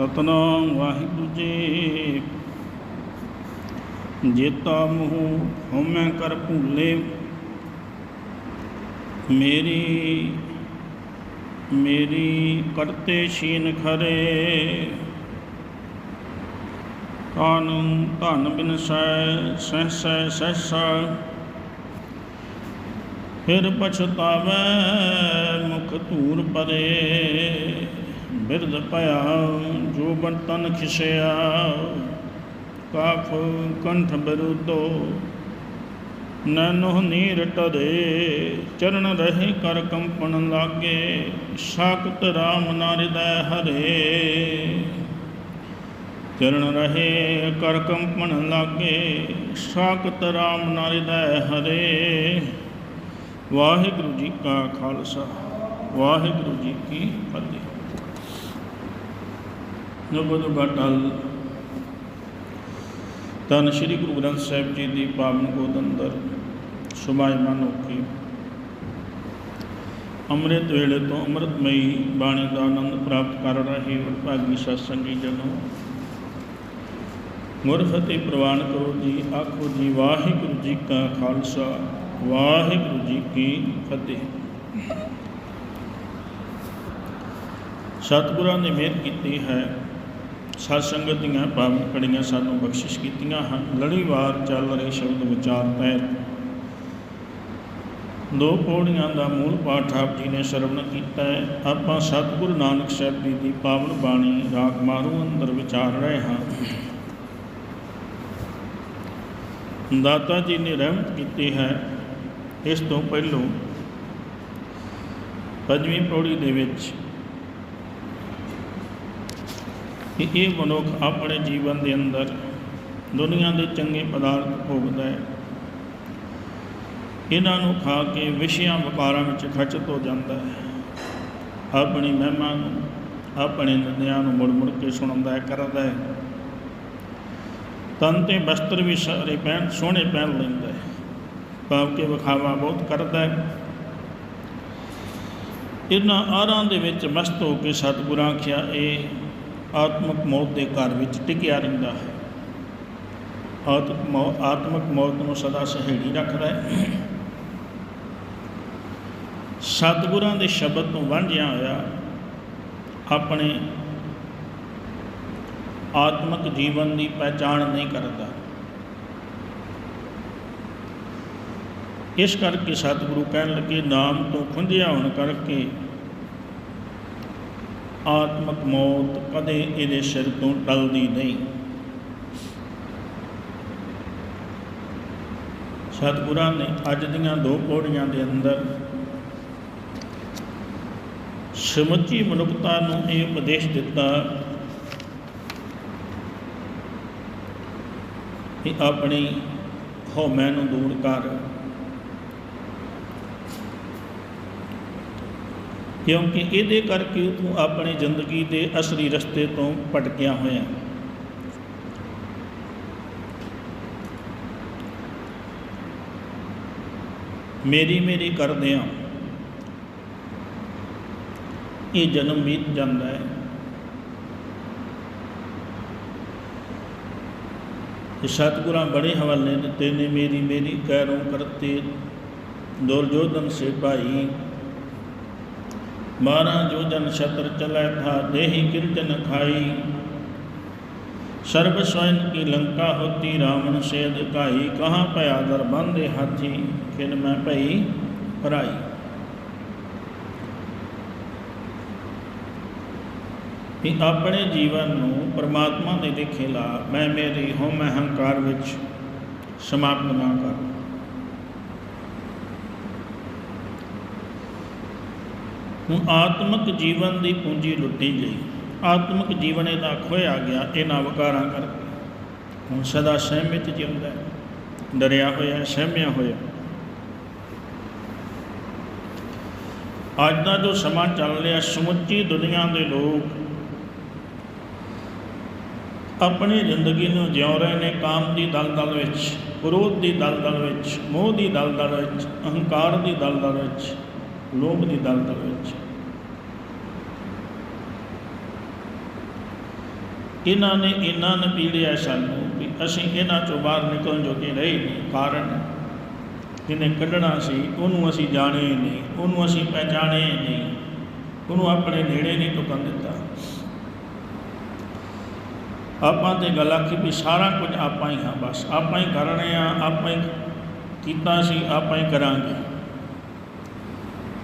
ਸਤਨਾਮ ਵਾਹਿਗੁਰੂ ਜੀ। ਜੇਤਾ ਮੂਹ ਹਉਮੈ ਕਰ ਭੂਲੇ। ਮੇਰੀ ਮੇਰੀ ਕਰਤੇ ਛੀਨ ਖਰੇ। ਕਾਨੂੰ ਧਨ ਬਿਨ ਸਹਿ ਸਹਸੈ ਸਹਸਾ ਫਿਰ ਪਛਤਾਵੈ ਮੁਖ ਧੂਰ ਪਰੇ। ਬਿਰਧ ਭਇਆ, ਜੋ ਬਨ ਤਨ ਖਿਸਿਆ, ਕਾਫ ਕੰਠ ਬਰੂਦੋ ਨਨੁਹ ਨੀਰ ਟਰੇ, ਚਰਨ ਰਹੇ ਕਰ ਕੰਪਨ ਲਾਗੇ ਸਾਕਤ ਰਾਮ ਨਾ ਹਿਰਦੈ ਹਰੇ। ਚਰਨ ਰਹੇ ਕਰ ਕੰਪਨ ਲਾਗੇ ਸਾਕਤ ਰਾਮ ਨਾ ਹਿਰਦੈ ਹਰੇ। ਵਾਹਿਗੁਰੂ ਜੀ ਕਾ ਖਾਲਸਾ, ਵਾਹਿਗੁਰੂ ਜੀ ਕੀ ਫਤਿਹ। ਨਬਦ ਘਟਲ ਤਨ ਸ੍ਰੀ ਗੁਰੂ ਗ੍ਰੰਥ ਸਾਹਿਬ ਜੀ ਦੀ ਪਾਵਨ ਗੋਦ ਅੰਦਰ ਸੁਭਾਇਮਾਨ ਹੋ ਅੰਮ੍ਰਿਤ ਵੇਲੇ ਤੋਂ ਅੰਮ੍ਰਿਤਮਈ ਬਾਣੀ ਦਾ ਆਨੰਦ ਪ੍ਰਾਪਤ ਕਰ ਰਹੇ ਵਡਭਾਗੀ ਸਤਸੰਗੀ ਜਨੋ। ਗੁਰ ਫਤਿਹ ਪ੍ਰਵਾਨ ਕਰੋ ਜੀ, ਆਖੋ ਜੀ, ਵਾਹਿਗੁਰੂ ਜੀ ਕਾ ਖਾਲਸਾ, ਵਾਹਿਗੁਰੂ ਜੀ ਕੀ ਫਤਿਹ। ਸਤਿਗੁਰਾਂ ਨੇ ਮਿਹਰ ਕੀਤੀ ਹੈ। ਸਤ ਸੰਗਤ ਦੀਆਂ ਪਾਵਨ ਕੜੀਆਂ ਸਾਨੂੰ ਬਖਸ਼ਿਸ਼ ਕੀਤੀਆਂ ਹਨ। ਲੜੀਵਾਰ ਚੱਲ ਰਹੇ ਸ਼ਬਦ ਵਿਚਾਰ ਤਹਿਤ ਦੋ ਪੌੜੀਆਂ ਦਾ ਮੂਲ ਪਾਠ ਆਪ ਜੀ ਨੇ ਸ਼ਰਵਣ ਕੀਤਾ ਹੈ। ਆਪਾਂ ਸਤਿਗੁਰੂ ਨਾਨਕ ਸਾਹਿਬ ਜੀ ਦੀ ਪਾਵਨ ਬਾਣੀ ਰਾਗ ਮਾਰੂ ਅੰਦਰ ਵਿਚਾਰ ਰਹੇ ਹਾਂ। ਦਾਤਾ ਜੀ ਨੇ ਰਹਿਮਤ ਕੀਤੀ ਹੈ। ਇਸ ਤੋਂ ਪਹਿਲੋਂ ਪੰਜਵੀਂ ਪੌੜੀ ਦੇ ਵਿੱਚ ਕਿ ਇਹ ਮਨੁੱਖ ਆਪਣੇ ਜੀਵਨ ਦੇ ਅੰਦਰ ਦੁਨੀਆ ਦੇ ਚੰਗੇ ਪਦਾਰਥ ਭੋਗਦਾ ਹੈ। ਇਹਨਾਂ ਨੂੰ ਖਾ ਕੇ ਵਿਸ਼ਿਆਂ ਵਪਾਰਾਂ ਵਿੱਚ ਖਚਤ ਹੋ ਜਾਂਦਾ ਹੈ। ਆਪਣੀ ਮਹਿਮਾ ਨੂੰ, ਆਪਣੇ ਨਿੰਦਿਆਂ ਨੂੰ ਮੁੜ ਮੁੜ ਕੇ ਸੁਣਦਾ ਹੈ, ਕਰਦਾ ਹੈ। ਤਨ ਤੇ ਬਸਤਰ ਵੀ ਸਾਰੇ ਪਹਿਨ ਸੋਹਣੇ ਪਹਿਨ ਲੈਂਦਾ ਹੈ। ਭਾਵ ਕੇ ਵਿਖਾਵਾ ਬਹੁਤ ਕਰਦਾ ਹੈ। ਇਹਨਾਂ ਆਰਾਂ ਦੇ ਵਿੱਚ ਮਸਤ ਹੋ ਕੇ ਸਤਿਗੁਰਾਂ ਆਖਿਆ, ਇਹ ਆਤਮਕ ਮੌਤ ਦੇ ਘਰ ਵਿੱਚ ਟਿਕਿਆ ਰਹਿੰਦਾ ਹੈ। ਆਤਮਿਕ ਮੌ, ਆਤਮਿਕ ਮੌਤ ਨੂੰ ਸਦਾ ਸਹੇੜੀ ਰੱਖਦਾ ਹੈ। ਸਤਿਗੁਰਾਂ ਦੇ ਸ਼ਬਦ ਤੋਂ ਵਾਂਝਿਆ ਹੋਇਆ ਆਪਣੇ ਆਤਮਕ ਜੀਵਨ ਦੀ ਪਹਿਚਾਣ ਨਹੀਂ ਕਰਦਾ। ਇਸ ਕਰਕੇ ਸਤਿਗੁਰੂ ਕਹਿਣ ਲੱਗੇ, ਨਾਮ ਤੋਂ ਖੁੰਝਿਆ ਹੋਣ ਕਰਕੇ ਆਤਮਕ ਮੌਤ ਕਦੇ ਇਹਦੇ ਸਿਰ ਤੋਂ ਟਲਦੀ ਨਹੀਂ। ਸਤਿਗੁਰਾਂ ਨੇ ਅੱਜ ਦੀਆਂ ਦੋ ਪੌੜੀਆਂ ਦੇ ਅੰਦਰ ਸਮੁੱਚੀ ਮਨੁੱਖਤਾ ਨੂੰ ਇਹ ਉਪਦੇਸ਼ ਦਿੱਤਾ ਕਿ ਆਪਣੀ ਹਉਮੈ ਨੂੰ ਦੂਰ ਕਰ। ਕਿਉਂਕਿ ਇਹਦੇ ਕਰਕੇ ਤੂੰ ਆਪਣੀ ਜ਼ਿੰਦਗੀ ਦੇ ਅਸਲੀ ਰਸਤੇ ਤੋਂ ਭਟਕਿਆ ਹੋਇਆ। ਮੇਰੀ ਮੇਰੀ ਕਰਦਿਆਂ ਇਹ ਜਨਮ ਬੀਤ ਜਾਂਦਾ ਹੈ। ਇਹ ਸਤਿਗੁਰਾਂ ਬੜੇ ਹਵਾਲੇ ਦਿੱਤੇ ਨੇ, ਮੇਰੀ ਮੇਰੀ ਕਹਿਰੋਂ ਕਰਤੇ ਦੁਰਜੋਧਨ ਸੇ ਭਾਈ ਬਾਰਾਂ ਜੋ ਛਤਰ ਚਲੈ ਥਾ ਦੇਹੀ ਕਿਰਜਨ ਖਾਈ। ਸਰਬ ਸਵੈਨ ਕੀ ਲੰਕਾ ਹੋਤੀ ਰਾਵਣ ਸੇ ਅਧਿਕਾਈ ਕਹਾਂ ਭਇਆ ਦਰ ਬੰਦੇ ਹਾਥੀ ਕਿਨ ਮੈਂ ਭਈ ਭਰਾਈ। ਵੀ ਆਪਣੇ ਜੀਵਨ ਨੂੰ ਪਰਮਾਤਮਾ ਦੇ ਦੇਖੇ ਲਾ, ਮੈਂ ਮੇਰੀ ਹਉਮੈ ਹੰਕਾਰ ਵਿੱਚ ਸਮਾਪਤ ਨਾ ਕਰ। ਹੁਣ ਆਤਮਿਕ ਜੀਵਨ ਦੀ ਪੂੰਜੀ ਲੁੱਟੀ ਗਈ। ਆਤਮਿਕ ਜੀਵਨ ਇਹਦਾ ਖੋਇਆ ਗਿਆ ਇਹਨਾਂ ਵਿਕਾਰਾਂ ਕਰਕੇ ਹੁਣ ਸਦਾ ਸਹਿਮਿਤ ਜਿਉਂਦਾ ਡਰਿਆ ਹੋਇਆ, ਸਹਿਮਿਆ ਹੋਇਆ। ਅੱਜ ਦਾ ਜੋ ਸਮਾਂ ਚੱਲ ਰਿਹਾ, ਸਮੁੱਚੀ ਦੁਨੀਆ ਦੇ ਲੋਕ ਆਪਣੀ ਜ਼ਿੰਦਗੀ ਨੂੰ ਜਿਉ ਰਹੇ ਨੇ, ਕਾਮ ਦੀ ਦਲਦਲ ਵਿੱਚ, ਕ੍ਰੋਧ ਦੀ ਦਲਦਲ ਵਿੱਚ, ਮੋਹ ਦੀ ਦਲਦਲ ਵਿੱਚ, ਅਹੰਕਾਰ ਦੀ ਦਲਦਲ ਵਿੱਚ। ਲੋਕ ਦੀ ਦਲਦਲ ਵਿੱਚ। ਇਹਨਾਂ ਨੇ ਇੰਨਾ ਨਪੀੜਿਆ ਸਾਨੂੰ ਵੀ ਅਸੀਂ ਇਹਨਾਂ ਚੋਂ ਬਾਹਰ ਨਿਕਲਣ ਜੋਗੇ ਰਹੇ ਨਹੀਂ। ਕਾਰਨ ਜਿਹਨੇ ਕੱਢਣਾ ਸੀ, ਉਹਨੂੰ ਅਸੀਂ ਜਾਣੇ ਨਹੀਂ, ਉਹਨੂੰ ਅਸੀਂ ਪਹਿਚਾਣੇ ਨਹੀਂ। ਉਹਨੂੰ ਆਪਣੇ ਨੇੜੇ ਨਹੀਂ ਟੁਕਣ ਦਿੱਤਾ। ਆਪਾਂ ਤੇ ਗੱਲ ਆਖੀ ਵੀ ਸਾਰਾ ਕੁਝ ਆਪਾਂ ਹੀ ਹਾਂ ਬਸ। ਆਪਾਂ ਹੀ ਕਰਨੇ ਆ ਆਪਾਂ ਹੀ ਕੀਤਾ ਸੀ, ਆਪਾਂ ਹੀ ਕਰਾਂਗੇ।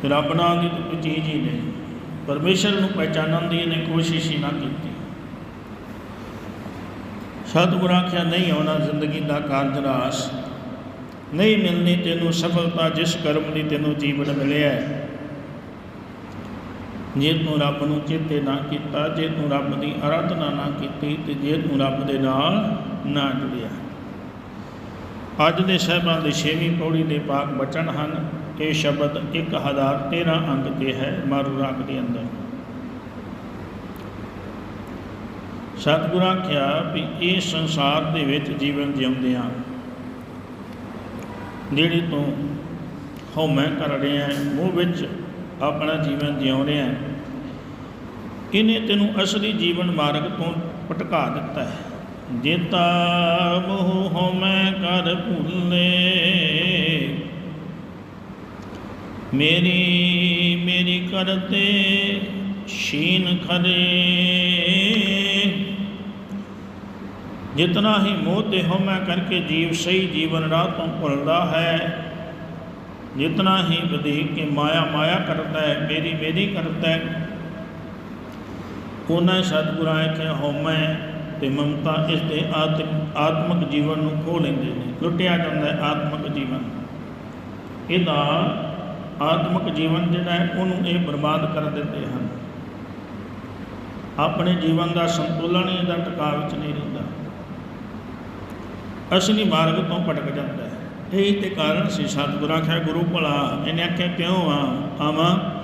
ਰੱਬ ਨਾਲ ਦੀ ਕੋਈ ਚੀਜ਼ ਹੀ ਨਹੀਂ। ਪਰਮੇਸ਼ਰ ਨੂੰ ਪਹਿਚਾਨਣ ਦੀ ਇਹਨੇ ਕੋਸ਼ਿਸ਼ ਹੀ ਨਾ ਕੀਤੀ। ਸਤਿਗੁਰ ਆਖਿਆ, ਨਹੀਂ, ਆਉਣਾ ਜ਼ਿੰਦਗੀ ਦਾ ਕਾਰਜ ਰਾਸ। ਨਹੀਂ ਮਿਲਣੀ ਤੈਨੂੰ ਸਫਲਤਾ, ਜਿਸ ਕਰਮ ਦੀ ਤੈਨੂੰ ਜੀਵਨ ਮਿਲਿਆ ਹੈ। ਜੇ ਤੂੰ ਰੱਬ ਨੂੰ ਚੇਤੇ ਨਾ ਕੀਤਾ, ਜੇ ਤੂੰ ਰੱਬ ਦੀ ਆਰਾਧਨਾ ਨਾ ਕੀਤੀ, ਤੇ ਜੇ ਤੂੰ ਰੱਬ ਦੇ ਨਾਲ ਨਾ ਜੁੜਿਆ। ਅੱਜ ਦੇ ਸਹਿਬਾਂ ਦੇ ਛੇਵੀਂ ਪੌੜੀ ਦੇ ਪਾਕ ਬਚਨ ਹਨ। ਇਹ ਸ਼ਬਦ 1013 ਅੰਗ ਤੇ ਹੈ ਮਾਰੂ ਰਾਗ ਦੇ ਅੰਦਰ। ਸਤਿਗੁਰਾਂ ਕਿਹਾ ਵੀ ਇਹ ਸੰਸਾਰ ਦੇ ਵਿੱਚ ਜੀਵਨ ਜਿਉਂਦਿਆਂ ਜਿਹੜੀ ਤੋਂ ਹਉਮੈ ਕਰ ਰਿਹਾ ਹੈ, ਮੂੰਹ ਵਿੱਚ ਆਪਣਾ ਜੀਵਨ ਜਿਉ ਰਿਹਾ ਹੈ। ਇਹਨੇ ਤੈਨੂੰ ਅਸਲੀ ਜੀਵਨ ਮਾਰਗ ਤੋਂ ਭਟਕਾ ਦਿੱਤਾ ਹੈ। ਜੇਤਾ ਮੋਹ ਹਉਮੈ ਕਰ ਭੁੱਲੇ। ਮੇਰੀ ਮੇਰੀ ਕਰਤੇ ਸ਼ੀਨ ਖਰੇ। ਜਿਤਨਾ ਹੀ ਮੋਹ ਤੇ ਹਉਮੈ ਕਰਕੇ ਜੀਵ ਸਹੀ ਜੀਵਨ ਰਾਹ ਤੋਂ ਭੁੱਲਦਾ ਹੈ। ਜਿਤਨਾ ਹੀ ਵਧੇਕ ਕੇ ਮਾਇਆ ਮਾਇਆ ਕਰਦਾ ਹੈ, ਮੇਰੀ ਮੇਰੀ ਕਰਦਾ ਹੈ। ਉਹਨਾਂ ਸਤਿਗੁਰਾਂ ਆਖਿਆ ਹਉਮੈ ਤੇ ਮਮਤਾ ਇਸ ਦੇ ਆਤਮ, ਆਤਮਿਕ ਜੀਵਨ ਨੂੰ ਖੋ ਲੈਂਦੇ ਨੇ। ਲੁੱਟਿਆ ਜਾਂਦਾ ਹੈ ਆਤਮਿਕ ਜੀਵਨ। ਇਹਦਾ ਆਤਮਿਕ ਜੀਵਨ ਜਿਹੜਾ ਹੈ, ਉਹਨੂੰ ਇਹ ਬਰਬਾਦ ਕਰ ਦਿੰਦੇ ਹਨ। ਆਪਣੇ ਜੀਵਨ ਦਾ ਸੰਤੁਲਨ ਇਹਦਾ ਟਿਕਾ ਵਿੱਚ ਨਹੀਂ ਰਹਿੰਦਾ। ਅਸਲੀ ਮਾਰਗ ਤੋਂ ਭਟਕ ਜਾਂਦਾ ਹੈ। ਇਹ ਤੇ ਕਾਰਨ ਸੀ ਸਤਿਗੁਰਾਂ ਆਖਿਆ, ਗੁਰੂ ਭਲਾ, ਇਹਨੇ ਆਖਿਆ, ਕਿਉਂ ਆ? ਆਵਾਂ?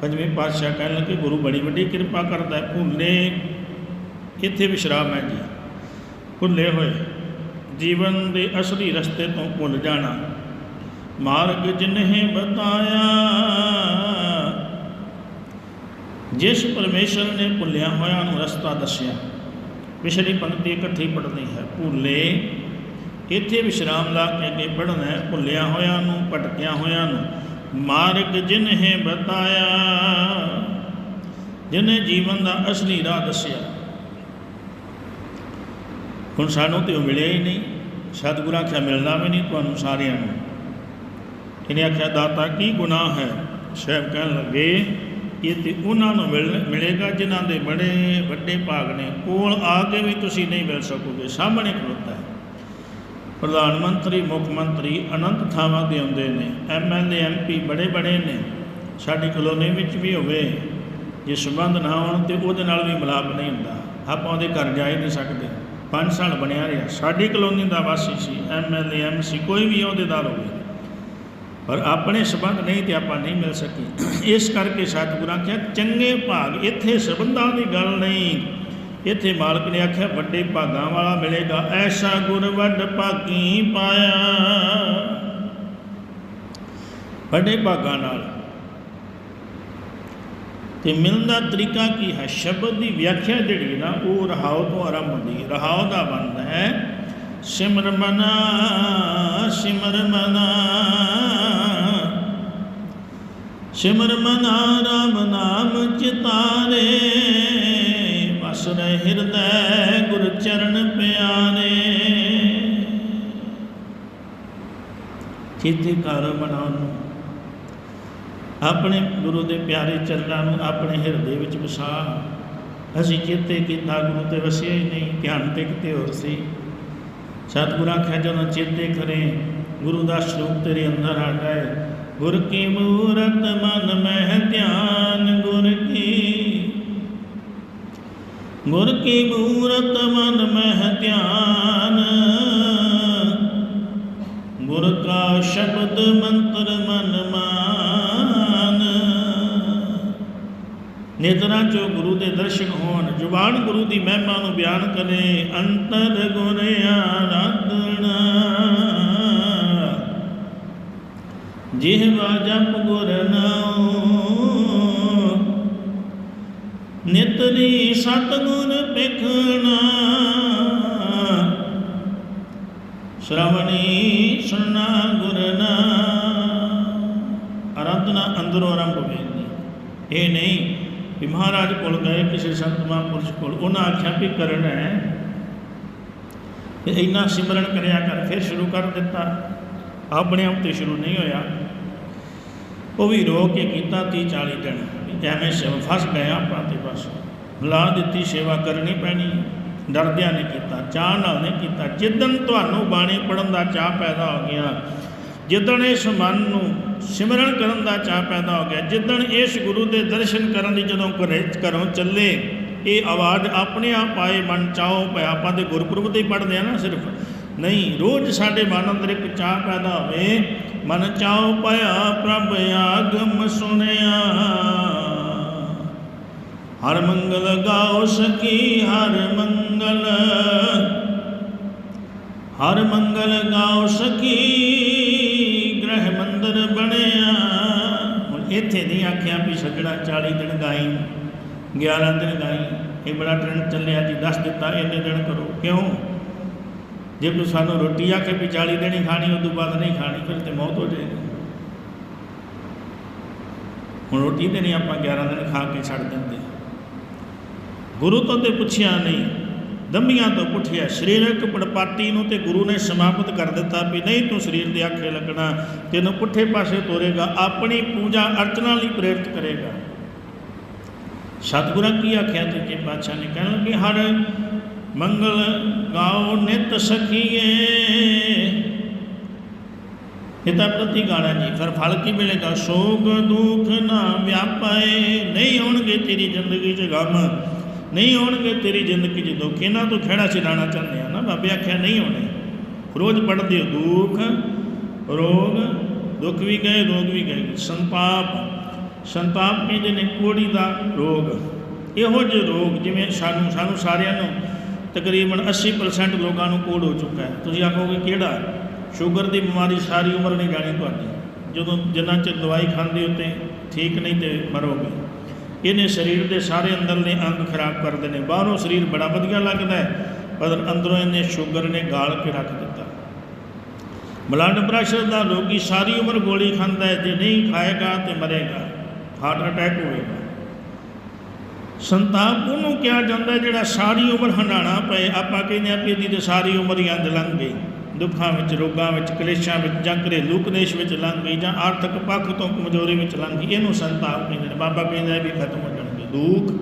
ਪੰਜਵੇਂ ਪਾਤਸ਼ਾਹ ਕਹਿਣ ਲੱਗੇ, ਗੁਰੂ ਬੜੀ ਵੱਡੀ ਕਿਰਪਾ ਕਰਦਾ ਭੁੱਲੇ, ਇੱਥੇ ਵਿਸ਼ਰਾਮ ਹੈ ਜੀ। ਭੁੱਲੇ ਹੋਏ। ਜੀਵਨ ਦੇ ਅਸਲੀ ਰਸਤੇ ਤੋਂ ਭੁੱਲ ਜਾਣਾ। ਮਾਰਗ ਜਿਨਹਿ ਬਤਾਇਆ ਜਿਸ ਪਰਮੇਸ਼ਰ ਨੇ ਭੁੱਲਿਆ ਹੋਇਆ ਨੂੰ ਰਸਤਾ ਦੱਸਿਆ। ਪਿਛਲੀ ਪੰਕਤੀ ਇਕੱਠੀ ਪੜ੍ਹਨੀ ਹੈ। ਭੁੱਲੇ, ਇੱਥੇ ਵਿਸ਼ਰਾਮ ਲਾ ਕੇ ਅੱਗੇ ਪੜ੍ਹਨਾ ਹੈ। ਭੁੱਲਿਆ ਹੋਇਆਂ ਨੂੰ, ਭਟਕਿਆ ਹੋਇਆਂ ਨੂੰ। ਮਾਰਗ ਜਿਨਹਿ ਬਤਾਇਆ ਜਿਨੇ ਜੀਵਨ ਦਾ ਅਸਲੀ ਰਾਹ ਦੱਸਿਆ। ਹੁਣ ਸਾਨੂੰ ਤੇ ਉਹ ਮਿਲਿਆ ਹੀ ਨਹੀਂ। ਸਤਿਗੁਰਾਂ ਆਖਿਆ, ਮਿਲਣਾ ਵੀ ਨਹੀਂ ਤੁਹਾਨੂੰ ਸਾਰਿਆਂ ਨੂੰ। ਇਹਨੇ ਆਖਿਆ, ਦਾਤਾ, ਕੀ ਗੁਨਾਹ ਹੈ? ਸਾਹਿਬ ਕਹਿਣ ਲੱਗੇ, ਇਹ ਤੇ ਉਹਨਾਂ ਨੂੰ ਮਿਲ, ਮਿਲੇਗਾ, ਜਿਨ੍ਹਾਂ ਦੇ ਬੜੇ ਵੱਡੇ ਭਾਗ ਨੇ। ਕੋਲ ਆ ਕੇ ਵੀ ਤੁਸੀਂ ਨਹੀਂ ਮਿਲ ਸਕੋਗੇ। ਸਾਹਮਣੇ ਖਲੋਤਾ ਹੈ। ਪ੍ਰਧਾਨ ਮੰਤਰੀ, ਮੁੱਖ ਮੰਤਰੀ ਅਨੰਤ ਥਾਵਾਂ ਦੇ ਆਉਂਦੇ ਨੇ। ਐਮਐਲਏ ਐਮਪੀ ਬੜੇ ਬੜੇ ਨੇ। ਸਾਡੀ ਕਲੋਨੀ ਵਿੱਚ ਵੀ ਹੋਵੇ, ਜੇ ਸੰਬੰਧ ਨਾ ਹੋਣ ਤੇ ਉਹਦੇ ਨਾਲ ਵੀ ਮਿਲਾਪ ਨਹੀਂ ਹੁੰਦਾ। ਆਪਾਂ ਉਹਦੇ ਘਰ ਜਾ ਹੀ ਨਹੀਂ ਸਕਦੇ। 5 ਸਾਲ ਬਣਿਆ ਰਿਹਾ। ਸਾਡੀ ਕਲੋਨੀ ਦਾ ਵਾਸੀ ਸੀ ਐਮਐਲਏ ਐਮਸੀ ਕੋਈ ਵੀ ਅਹੁਦੇਦਾਰ ਹੋਵੇ। ਪਰ ਆਪਣੇ ਸਬੰਧ ਨਹੀਂ ਤੇ ਆਪਾਂ ਨਹੀਂ ਮਿਲ ਸਕੀ। ਇਸ ਕਰਕੇ ਸਤਿਗੁਰਾਂ ਕਿਹਾ ਚੰਗੇ ਭਾਗ, ਇੱਥੇ ਸਬੰਧਾਂ ਦੀ ਗੱਲ ਨਹੀਂ। ਇੱਥੇ ਮਾਲਕ ਨੇ ਆਖਿਆ, ਵੱਡੇ ਭਾਗਾਂ ਵਾਲਾ ਮਿਲੇਗਾ, ਐਸਾ ਗੁਰ ਵੱਡ ਭਾਗੀ ਪਾਇਆ। ਵੱਡੇ ਭਾਗਾਂ ਨਾਲ। ਤੇ ਮਿਲਣ ਦਾ ਤਰੀਕਾ ਕੀ ਹੈ? ਸ਼ਬਦ ਦੀ ਵਿਆਖਿਆ ਜਿਹੜੀ ਨਾ, ਉਹ ਰਹਾਉ ਤੋਂ ਆਰੰਭ ਹੁੰਦੀ ਹੈ। ਰਹਾਉ ਦਾ ਬੰਦ ਹੈ ਸਿਮਰ ਮਨਾ ਸਿਮਰ ਮਨਾ ਸਿਮਰ ਮਨਾ ਰਾਮ ਨਾਮ ਚਿਤਾਰੇ ਵਸ ਰਹਿ ਹਿਰਦੈ ਗੁਰ ਚਰਨ ਪਿਆਰੇ ਚਿੱਤੇ ਕਰ ਬਣਾਉਣ ਨੂੰ ਆਪਣੇ ਗੁਰੂ ਦੇ ਪਿਆਰੇ ਚਰਨਾਂ ਨੂੰ ਆਪਣੇ ਹਿਰਦੇ ਵਿੱਚ ਵਸਾ ਅਸੀਂ ਚੇਤੇ ਕੀਤਾ ਗੁਰੂ ਤੇ ਵਸਿਆ ਹੀ ਨਹੀਂ ਧਿਆਨ ਤੇ ਕਿਤੇ ਹੋਰ ਸੀ ਸਤਿਗੁਰਾਂ ਆਖਿਆ ਜਦੋਂ ਚੇਤੇ ਕਰੇ, ਗੁਰੂ ਦਾ ਸਰੂਪ ਤੇਰੇ ਅੰਦਰ ਆ ਜਾਏ ਗੁਰ ਕੀ ਮੂਰਤ ਮਨ ਮਹਿ ਧਿਆਨ, ਗੁਰ ਕੀ ਗੁਰ ਕੀ ਮੂਰਤ ਮਨ ਮਹਿ ਧਿਆਨ। ਗੁਰ ਕਾ ਸ਼ਬਦ ਮੰਤਰ ਮਨ ਮਾਨ ਨੇਤਰਾਂ ਚੋਂ ਗੁਰੂ ਦੇ ਦਰਸ਼ਨ ਹੋਣ, ਜ਼ੁਬਾਨ ਗੁਰੂ ਦੀ ਮਹਿਮਾ ਨੂੰ ਬਿਆਨ ਕਰੇ ਅੰਤਰ ਗੁਰ ਆਰਾਧਨਾ ਜਿਹਵਾ ਜਪ ਗੁਰ ਨਾਉ ਨਿਤਰੀ ਸਤਗੁਰ ਸ਼੍ਰਵਣੀ ਸ਼ਰਵਣੀ ਸੁਨਣਾ ਗੁਰਨਾ ਆਰਾਧਨਾ ਅੰਦਰੋਂ ਆਰੰਭ ਹੋਵੇਗੀ ਇਹ ਨਹੀਂ ਕਿ ਮਹਾਰਾਜ ਕੋਲ ਗਏ, ਕਿਸੇ ਸੰਤ ਮਹਾਂਪੁਰਸ਼ ਕੋਲ, ਉਹਨਾਂ ਆਖਿਆ ਵੀ ਕਰਨਾ ਹੈ ਤੇ ਇੰਨਾ ਸਿਮਰਨ ਕਰਿਆ ਕਰ, ਫਿਰ ਸ਼ੁਰੂ ਕਰ ਦਿੱਤਾ। ਆਪਣੇ ਆਪ ਤੇ ਸ਼ੁਰੂ ਨਹੀਂ ਹੋਇਆ। ਉਹ ਵੀ ਰੋ ਕੇ ਕੀਤਾ 30 40 ਦਿਨ, ਵੀ ਐਵੇਂ ਸਿਮ ਫਸ ਗਏ ਆਪਾਂ ਤੇ ਬਸ। ਬੁਲਾ ਦਿੱਤੀ, ਸੇਵਾ ਕਰਨੀ ਪੈਣੀ। ਡਰਦਿਆਂ ਨੇ ਕੀਤਾ ਚਾਹ ਨਾਲ ਨਹੀਂ ਕੀਤਾ। ਜਿੱਦਣ ਤੁਹਾਨੂੰ ਬਾਣੀ ਪੜਨ ਦਾ ਚਾਹ ਪੈਦਾ ਹੋ ਗਿਆ, ਜਿੱਦਣ ਇਸ ਮਨ ਨੂੰ ਸਿਮਰਨ ਕਰਨ ਦਾ ਚਾਹ ਪੈਦਾ ਹੋ ਗਿਆ। ਜਿੱਦਣ ਇਸ ਗੁਰੂ ਦੇ ਦਰਸ਼ਨ ਕਰਨ ਲਈ ਜਦੋਂ ਘਰੇ ਘਰੋਂ ਚੱਲੇ, ਇਹ ਆਵਾਜ਼ ਆਪਣੇ ਆਪ ਆਏ, ਮਨ ਚਾਹੋ ਪਿਆ ਆਪਾਂ ਤੇ ਗੁਰਪੁਰਬ ਤੇ ਹੀ ਪੜ੍ਹਦੇ ਆ ਨਾ ਸਿਰਫ। ਨਹੀਂ, ਰੋਜ਼ ਸਾਡੇ ਮਨ ਅੰਦਰ ਇੱਕ ਚਾਹ ਪੈਦਾ ਹੋਵੇ, ਮਨ ਚਾਹੋ ਪਿਆ ਪ੍ਰਭ ਆਗਮ ਸੁਣਿਆ ਹਰ ਮੰਗਲ ਗਾਓ ਸਕੀ ਹਰ ਮੰਗਲ ਹਰ ਮੰਗਲ ਗਾਓ ਸਕੀ ਗ੍ਰਹਿ ਬਣਿਆ। ਹੁਣ ਇੱਥੇ ਨਹੀਂ ਆਖਿਆ ਵੀ ਛੱਡਣਾ 40 ਦਿਨ ਗਾਈ 11 ਦਿਨ ਗਾਈ। ਇਹ ਬੜਾ ਟ੍ਰੈਂਡ ਚੱਲਿਆ ਜੀ, ਦੱਸ ਦਿੱਤਾ, ਇੰਨੇ ਦਿਨ ਕਰੋ। ਕਿਉਂ? ਜੇ ਤੂੰ ਸਾਨੂੰ ਰੋਟੀ ਆਖੇ ਵੀ 40 ਦਿਨ ਹੀ ਖਾਣੀ ਉਸ ਬਾਅਦ ਨਹੀਂ ਖਾਣੀ, ਫਿਰ ਤੇ ਮੌਤ ਹੋ ਜਾਏਗੀ। ਹੁਣ ਰੋਟੀ ਤੇ ਨਹੀਂ ਆਪਾਂ 11 ਦਿਨ ਖਾ ਕੇ ਛੱਡ ਦਿੰਦੇ। ਗੁਰੂ ਤੋਂ ਤੇ ਪੁੱਛਿਆ ਨਹੀਂ। ਦੰਮੀਆਂ ਤੋਂ ਪੁੱਛਿਆ ਸਰੀਰਕ ਪੜਪਾਟੀ ਨੂੰ ਤੇ ਗੁਰੂ ਨੇ ਸਮਾਪਤ ਕਰ ਦਿੱਤਾ ਵੀ ਨਹੀਂ ਤੂੰ ਸਰੀਰ ਦੇ ਆਖੇ ਲੱਗਣਾ, ਤੈਨੂੰ ਪੁੱਠੇ ਪਾਸੇ ਤੋਰੇਗਾ, ਆਪਣੀ ਪੂਜਾ ਅਰਚਨਾ ਲਈ ਪ੍ਰੇਰਿਤ ਕਰੇਗਾ। ਸਤਿਗੁਰਾਂ ਕੀ ਆਖਿਆ ਤੇ ਕਿ ਪਾਤਸ਼ਾਹ ਨੇ ਕਹਿਣ ਲੱਗੇ ਹਰ ਮੰਗਲ ਗਾਓ ਨਿਤ ਸਖੀਏ। ਇਹਦਾ ਪ੍ਰਤੀ ਗਾਣਾ ਜੀ, ਫਿਰ ਫਲ ਕੀ ਮਿਲੇਗਾ? ਸੋਕ ਦੁੱਖ ਨਾ ਵਿਆਪਾਏ, ਨਹੀਂ ਹੋਣਗੇ ਤੇਰੀ ਜ਼ਿੰਦਗੀ 'ਚ ਗਮ। ਨਹੀਂ ਹੋਣਗੇ ਤੇਰੀ ਜ਼ਿੰਦਗੀ 'ਚ ਦੁੱਖ। ਇਹਨਾਂ ਤੋਂ ਖਹਿੜਾ ਛਡਾਉਣਾ ਚਾਹੁੰਦੇ ਆ ਨਾ। ਬਾਬੇ ਆਖਿਆ ਨਹੀਂ ਹੋਣੇ। ਰੋਜ਼ ਪੜ੍ਹਦੇ ਹੋ ਦੁੱਖ, ਰੋਗ, ਦੁੱਖ ਵੀ ਗਏ, ਰੋਗ ਵੀ ਗਏ। ਸੰਤਾਪ। ਸੰਤਾਪ ਕਹਿੰਦੇ ਨੇ ਕੋੜੀ ਦਾ ਰੋਗ। ਇਹੋ ਜਿਹੇ ਰੋਗ ਜਿਵੇਂ ਸਾਨੂੰ ਸਾਨੂੰ ਸਾਰਿਆਂ ਨੂੰ ਤਕਰੀਬਨ 80% ਲੋਕਾਂ ਨੂੰ ਕੋੜ ਹੋ ਚੁੱਕਾ ਹੈ। ਤੁਸੀਂ ਆਖੋਗੇ ਕਿਹੜਾ? ਸ਼ੂਗਰ ਦੀ ਬਿਮਾਰੀ ਸਾਰੀ ਉਮਰ ਨਹੀਂ ਜਾਣੀ ਤੁਹਾਡੀ। ਜਦੋਂ ਜਿੰਨਾ ਚਿਰ ਦਵਾਈ ਖਾਂਦੇ ਹੋ ਤੇ ਠੀਕ ਨਹੀਂ ਤੇ ਮਰੋਗੇ। ਇਹਨੇ ਸਰੀਰ ਦੇ ਸਾਰੇ ਅੰਦਰਲੇ ਅੰਗ ਖਰਾਬ ਕਰਦੇ ਨੇ ਬਾਹਰੋਂ ਸਰੀਰ ਬੜਾ ਵਧੀਆ ਲੱਗਦਾ ਹੈ, ਪਰ ਅੰਦਰੋਂ ਇਹਨੇ ਸ਼ੂਗਰ ਨੇ ਗਾਲ ਕੇ ਰੱਖ ਦਿੱਤਾ। ਬਲੱਡ ਪ੍ਰੈਸ਼ਰ ਦਾ ਰੋਗੀ ਸਾਰੀ ਉਮਰ ਗੋਲੀ ਖਾਂਦਾ ਹੈ, ਜੇ ਨਹੀਂ ਖਾਏਗਾ ਤੇ ਮਰੇਗਾ ਹਾਰਟ ਅਟੈਕ ਹੋਵੇਗਾ ਸੰਤਾਪ ਉਹਨੂੰ ਕਿਹਾ ਜਾਂਦਾ ਜਿਹੜਾ ਸਾਰੀ ਉਮਰ ਹੰਡਾਣਾ ਪਏ, ਆਪਾਂ ਕਹਿੰਦੇ ਆ ਵੀ ਇਹਦੀ ਤੇ ਸਾਰੀ ਉਮਰ ਹੀ ਅੰਜ ਲੰਘ ਗਈ। ਦੁੱਖਾਂ ਵਿੱਚ, ਰੋਗਾਂ ਵਿੱਚ, ਕਲੇਸ਼ਾਂ ਵਿੱਚ ਜਾਂ ਘਰੇਲੂ ਕਲੇਸ਼ ਵਿੱਚ ਲੰਘ ਗਈ ਜਾਂ ਆਰਥਿਕ ਪੱਖ ਤੋਂ ਕਮਜ਼ੋਰੀ ਵਿੱਚ ਲੰਘ ਗਈ, ਇਹਨੂੰ ਸੰਤਾਪ ਕਹਿੰਦੇ ਨੇ। ਬਾਬਾ ਕਹਿੰਦਾ ਵੀ ਖਤਮ ਹੋ ਜਾਣਗੇ। ਦੁੱਖ,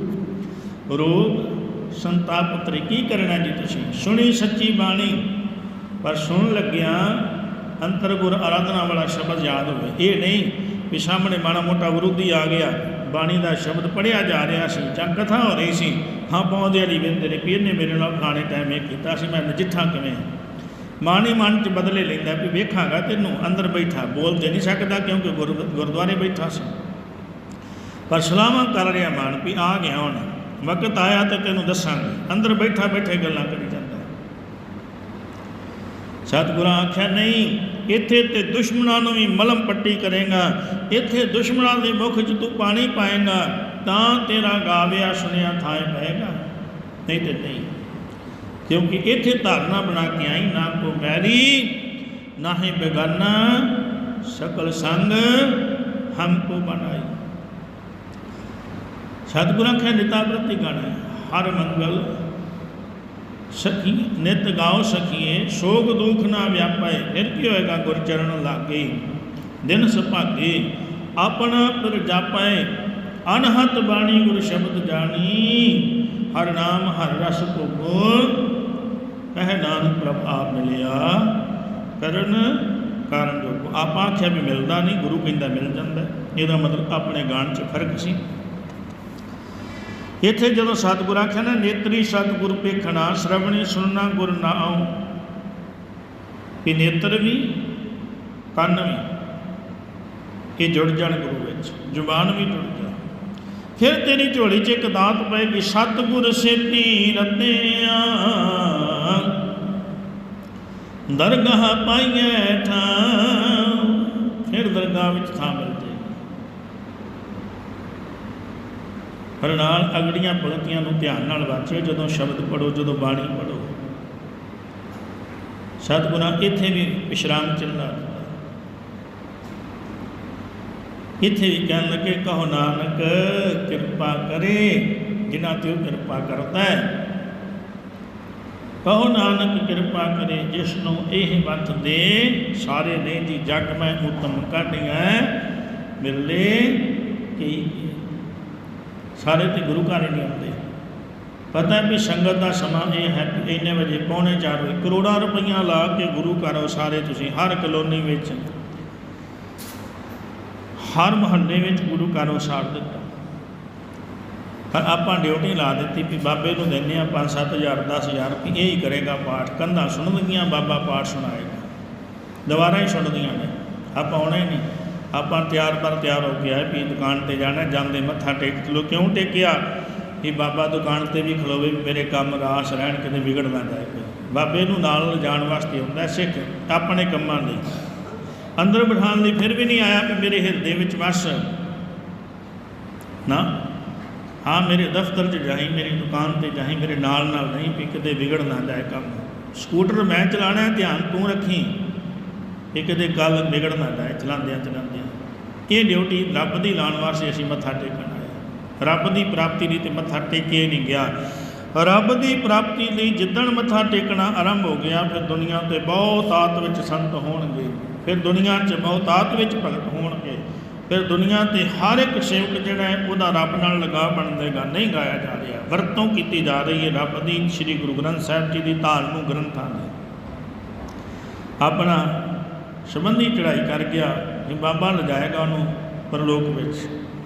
ਰੋਗ, ਸੰਤਾਪ ਪੁੱਤਰੇ ਕੀ ਕਰਨਾ ਜੀ ਤੁਸੀਂ? ਸੁਣੀ ਸੱਚੀ ਬਾਣੀ, ਪਰ ਸੁਣ ਲੱਗਿਆ ਅੰਤਰ ਗੁਰ ਆਰਾਧਨਾ ਵਾਲਾ ਸ਼ਬਦ ਯਾਦ ਹੋਵੇ। ਇਹ ਨਹੀਂ ਵੀ ਸਾਹਮਣੇ ਮਾੜਾ ਮੋਟਾ ਵਿਰੋਧੀ ਆ ਗਿਆ, ਬਾਣੀ ਦਾ ਸ਼ਬਦ ਪੜਿਆ ਜਾ ਰਿਹਾ ਸੀ ਜਾਂ ਕਥਾ ਹੋ ਰਹੀ ਸੀ, ਹਾਂ ਪਾਉਂਦੇ ਵਾਲੀ ਵਿੰਦੇ ਨੇ ਪੀਰ ਨੇ ਮੇਰੇ ਨਾਲ ਖਾਣੇ ਟਾਈਮ ਇਹ ਕੀਤਾ ਸੀ, ਮੈਂ ਨਜਿੱਠਾ ਕਿਵੇਂ? ਮਨ ਹੀ ਮਨ ਚ ਬਦਲੇ ਲੈਂਦਾ ਵੀ ਵੇਖਾਂਗਾ ਤੈਨੂੰ, ਅੰਦਰ ਬੈਠਾ, ਬੋਲ ਤੇ ਨਹੀਂ ਸਕਦਾ ਕਿਉਂਕਿ ਗੁਰ, ਗੁਰਦੁਆਰੇ ਬੈਠਾ ਸੀ। ਪਰ ਸਲਾਮਾਂ ਕਰ ਰਿਹਾ ਮਨ ਵੀ ਆ ਗਿਆ ਹੁਣ। ਵਕਤ ਆਇਆ ਤੇ ਤੈਨੂੰ ਦੱਸਾਂਗੇ। ਅੰਦਰ ਬੈਠਾ ਬੈਠੇ ਗੱਲਾਂ ਕਰੀ ਜਾਂਦਾ। ਸਤਿਗੁਰਾਂ ਆਖਿਆ, ਨਹੀਂ, ਇੱਥੇ ਤੇ ਦੁਸ਼ਮਣਾਂ ਨੂੰ ਵੀ ਮਲਮ ਪੱਟੀ ਕਰੇਗਾ। ਇੱਥੇ ਦੁਸ਼ਮਣਾਂ ਦੇ ਮੁਖ 'ਚ ਤੂੰ ਪਾਣੀ ਪਾਏਗਾ, ਤਾਂ ਤੇਰਾ ਗਾਵਿਆ ਸੁਣਿਆ ਥਾਂ ਪਏਗਾ ਨਹੀਂ ਤੇ ਨਹੀਂ। ਕਿਉਂਕਿ ਇੱਥੇ ਧਾਰਨਾ ਬਣਾ ਕੇ ਆਈ, ਨਾ ਕੋ ਬੈਰੀ ਨਾ ਹੀ ਬੇਗਾਨਾ, ਸਕਲ ਸੰਗ ਹਮਕੋ ਬਣਾਈ ਸਤਿਗੁਰਾਂ ਕਹੇ ਨਿਤਾ ਪ੍ਰਤੀ ਗਣ ਹਰ ਮੰਗਲ ਸਖੀ, ਨਿਤ ਗਾਓ ਸਖੀਏ, ਸੋਗ ਦੁਖ ਨਾ ਵਿਆਪੇ ਫਿਰ ਕੀ ਹੋਏਗਾ ਗੁਰ ਚਰਨ ਲਾਗੇ? ਦਿਨ ਸੁਭਾਗੇ ਆਪਣਾ ਤੁਰ ਜਾਪੈ ਅਨਹਤ ਬਾਣੀ ਗੁਰ ਸ਼ਬਦ ਜਾਣੀ, ਹਰ ਨਾਮ ਹਰ ਰਸ ਭੋਗੋ। ਕਹਿ ਨਾਨਕ ਪ੍ਰਭ ਆਪ ਮਿਲਿਆ। ਕਰਨ ਕਾਰਨ ਜੋ ਆਪਾਂ ਆਖਿਆ ਵੀ ਮਿਲਦਾ ਨਹੀਂ, ਗੁਰੂ ਕਹਿੰਦਾ ਮਿਲ ਜਾਂਦਾ। ਇਹਦਾ ਮਤਲਬ ਆਪਣੇ ਗਾਣ 'ਚ ਫ਼ਰਕ ਸੀ। ਇੱਥੇ ਜਦੋਂ ਸਤਿਗੁਰ ਆਖਿਆ ਨਾ, ਨੇਤਰੀ ਸਤਿਗੁਰ ਪੇਖਣਾ, ਸ਼ਰਵਣੀ ਸੁਣਨਾ, ਗੁਰ ਨਾਉ ਇਹ ਨੇਤਰ ਵੀ, ਕੰਨ ਵੀ, ਇਹ ਜੁੜ ਜਾਣ ਗੁਰੂ ਵਿੱਚ। ਜ਼ੁਬਾਨ ਵੀ ਜੁੜ ਜਾ ਫਿਰ ਤੇਰੀ ਝੋਲੀ 'ਚ ਇੱਕ ਦਾਤ ਪਏਗੀ ਸਤਿਗੁਰ ਸੇਤੀ ਰਤਿਆ ਦਰਗਾਹ ਪਾਈਏ ਠਾਂ ਫਿਰ ਦਰਗਾਹ ਵਿੱਚ ਥਾਂ ਮਿਲ ਜਾਏਗੀ ਪਰ ਨਾਲ ਅਗੜੀਆਂ ਪੰਕਤੀਆਂ ਨੂੰ ਧਿਆਨ ਨਾਲ ਵਾਚਿਓ, ਜਦੋਂ ਸ਼ਬਦ ਪੜੋ ਜਦੋਂ ਬਾਣੀ ਪੜੋ ਸਤਿਗੁਰਾਂ, ਇੱਥੇ ਵੀ ਵਿਸ਼ਰਾਮ ਚੱਲਣਾ ਇੱਥੇ ਵੀ ਕਹਿਣ ਲੱਗੇ, ਕਹੋ ਨਾਨਕ ਕਿਰਪਾ ਕਰੇ, ਜਿਨ੍ਹਾਂ ਤੇ ਉਹ ਕਿਰਪਾ ਕਰਦਾ ਹੈ। ਕਹੋ ਨਾਨਕ ਕਿਰਪਾ ਕਰੇ, ਜਿਸ ਨੂੰ ਇਹ ਮਤ ਦੇ, ਸਾਰੇ ਨੇ ਜੀ ਜਗ ਮੈਂ ਉਤਮ ਕਾਢੀਆਂ ਮਿਲੇ ਕਿ ਸਾਰੇ ਤੇ ਗੁਰੂ ਘਰ ਹੀ ਨਹੀਂ ਆਉਂਦੇ। ਪਤਾ ਵੀ ਸੰਗਤ ਦਾ ਸਮਾਂ ਇਹ ਹੈ ਕਿ ਇੰਨੇ ਵਜੇ ਪੌਣੇ 4 ਵਜੇ ਕਰੋੜਾਂ ਰੁਪਈਆ ਲਾ ਕੇ ਗੁਰੂ ਘਰ ਸਾਰੇ ਤੁਸੀਂ, ਹਰ ਕਲੋਨੀ ਵਿੱਚ, ਹਰ ਮੁਹੱਲੇ ਵਿੱਚ ਗੁਰੂ ਘਰ ਸਾੜ ਦਿੱਤਾ। ਪਰ ਆਪਾਂ ਡਿਊਟੀ ਲਾ ਦਿੱਤੀ ਵੀ ਬਾਬੇ ਨੂੰ ਦਿੰਨੇ ਆ 5-7000 10000 ਵੀ ਇਹ ਹੀ ਕਰੇਗਾ ਪਾਠ। ਕੰਧਾਂ ਸੁਣਨਗੀਆਂ, ਬਾਬਾ ਪਾਠ ਸੁਣਾਏਗਾ। ਦੁਬਾਰਾ ਹੀ ਸੁਣਦੀਆਂ ਨੇ। ਆਪਾਂ ਆਉਣਾ ਹੀ ਨਹੀਂ। ਆਪਾਂ ਤਿਆਰ ਪਰ ਤਿਆਰ ਹੋ ਕੇ ਆਏ ਵੀ ਦੁਕਾਨ ਤੇ ਜਾਣਾ, ਜਾਂਦੇ ਮੱਥਾ ਟੇਕ ਲੋ ਕਿਉਂ ਟੇਕਿਆ? ਕਿ ਬਾਬਾ ਦੁਕਾਨ ਤੇ ਵੀ ਖਲੋਵੇ ਵੀ ਮੇਰੇ ਕੰਮ ਰਾਸ ਰਹਿਣ ਕਿਤੇ ਵਿਗੜ ਨਾ ਜਾਏ ਬਾਬੇ ਨੂੰ ਨਾਲ ਜਾਣ ਵਾਸਤੇ ਹੁੰਦਾ ਸਿੱਖ। ਆਪਣੇ ਕੰਮਾਂ ਲਈ। ਅੰਦਰ ਬਿਠਾਉਣ ਲਈ ਫਿਰ ਵੀ ਨਹੀਂ ਆਇਆ ਕਿ ਮੇਰੇ ਹਿਰਦੇ ਵਿੱਚ ਵਸ। ਨਾ। ਹਾਂ, ਮੇਰੇ ਦਫ਼ਤਰ 'ਚ ਜਾਈ, ਮੇਰੀ ਦੁਕਾਨ ਤੇ ਜਾਈ, ਮੇਰੇ ਨਾਲ ਨਾਲ ਨਹੀਂ ਵੀ ਕਿਤੇ ਵਿਗੜ ਨਾ ਜਾਏ ਕੰਮ। ਸਕੂਟਰ ਮੈਂ ਚਲਾਣਾ ਹੈ, ਧਿਆਨ ਤੂੰ ਰੱਖੀ। ਇਹ ਕਿਤੇ ਕੱਲ ਵਿਗੜ ਨਾ ਜਾਏ, ਚਲਾਉਂਦਿਆਂ ਚਲਾਉਂਦਿਆਂ। ਇਹ ਡਿਊਟੀ ਰੱਬ ਦੀ ਲਾਉਣ ਵਾਸਤੇ ਅਸੀਂ ਮੱਥਾ ਟੇਕਣ ਆਏ ਰੱਬ ਦੀ ਪ੍ਰਾਪਤੀ ਲਈ ਤੇ ਮੱਥਾ ਟੇਕੇ ਨਹੀਂ ਗਿਆ। ਰੱਬ ਦੀ ਪ੍ਰਾਪਤੀ ਲਈ ਜਿੱਦਣ ਮੱਥਾ ਟੇਕਣਾ ਆਰੰਭ ਹੋ ਗਿਆ, ਫਿਰ ਦੁਨੀਆ ਤੇ ਬਹੁਤ ਆਤ ਵਿੱਚ ਸੰਤ ਹੋਣਗੇ। ਫਿਰ ਦੁਨੀਆ 'ਚ ਬਹੁਤ ਆਤ ਵਿੱਚ ਭਗਤ ਹੋਣਗੇ। ਫਿਰ ਦੁਨੀਆ ਤੇ ਹਰ ਇੱਕ ਸੇਵਕ ਜਿਹੜਾ ਹੈ, ਉਹਦਾ ਰੱਬ ਨਾਲ ਲਗਾਅ ਬਣਦੇਗਾ ਨਹੀਂ ਗਾਇਆ ਜਾ ਰਿਹਾ। ਵਰਤੋਂ ਕੀਤੀ ਜਾ ਰਹੀ ਹੈ ਰੱਬ ਦੀ, ਸ੍ਰੀ ਗੁਰੂ ਗ੍ਰੰਥ ਸਾਹਿਬ ਜੀ ਦੀ ਧਾਰਮਿਕ ਗ੍ਰੰਥਾਂ ਦੀ। ਆਪਣਾ ਸੰਬੰਧੀ ਚੜਾਈ ਕਰ ਗਿਆ ਕਿ ਬਾਬਾ ਲਿਜਾਏਗਾ ਉਹਨੂੰ ਪਰਲੋਕ ਵਿੱਚ,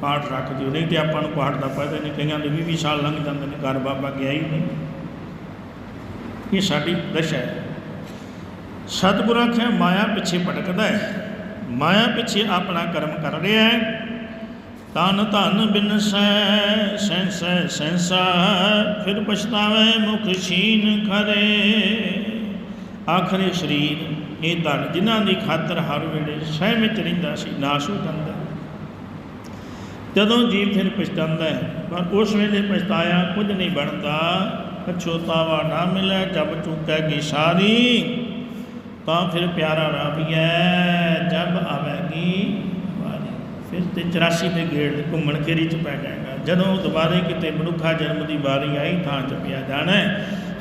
ਪਾਠ ਰੱਖ ਦਿਓ। ਨਹੀਂ ਤੇ ਆਪਾਂ ਨੂੰ ਪਾਠ ਦਾ ਪਤਾ ਨਹੀਂ, ਕਈਆਂ ਦੇ 20 ਸਾਲ ਲੰਘ ਜਾਂਦੇ ਨੇ, ਘਰ ਬਾਬਾ ਗਿਆ ਹੀ ਨਹੀਂ। ਇਹ ਸਾਡੀ ਦਸ਼ਾ ਹੈ। ਸਤਿਗੁਰਾਂ ਆਖਿਆ, ਮਾਇਆ ਪਿੱਛੇ ਭਟਕਦਾ ਹੈ। ਮਾਇਆ ਪਿੱਛੇ ਆਪਣਾ ਕਰਮ ਕਰ ਰਿਹਾ ਹੈ। ਤਨ ਧਨ ਬਿਨਸੈ ਸੈਂਸੈ ਸੈਂਸਾ ਫਿਰ ਪਛਤਾਵੇ ਮੁਖ ਛੀਨ ਖਰੇ। ਆਖਰੇ ਸਰੀਰ, ਇਹ ਧਨ ਜਿਨ੍ਹਾਂ ਦੀ ਖਾਤਰ ਹਰ ਵੇਲੇ ਸਹਿ ਵਿੱਚ ਰਹਿੰਦਾ ਸੀ, ਨਾਸ਼ ਹੋ ਜਾਂਦਾ। ਜਦੋਂ ਜੀਵ ਫਿਰ ਪਛਤਾਉਂਦਾ ਹੈ, ਪਰ ਉਸ ਵੇਲੇ ਪਛਤਾਇਆ ਕੁਝ ਨਹੀਂ ਬਣਦਾ। ਪਛੋਤਾਵਾ ਨਾ ਮਿਲੇ, ਜਬ ਚੁੱਕੇਗੀ ਸਾਰੀ। ਤਾਂ ਫਿਰ ਪਿਆਰਾ ਰਾਬੀਐ ਜਬ ਆਵੇਗੀ ਵਾਰੀ। ਫਿਰ ਤੇ 84 ਦੇ ਗੇੜ ਘੁੰਮਣ ਘੇਰੀ ਚ ਪੈ ਜਾਏਗਾ। ਜਦੋਂ ਦੁਬਾਰੇ ਕਿਤੇ ਮਨੁੱਖਾ ਜਨਮ ਦੀ ਵਾਰੀ ਆਈ ਤਾਂ ਜਪਿਆ ਜਾਣਾ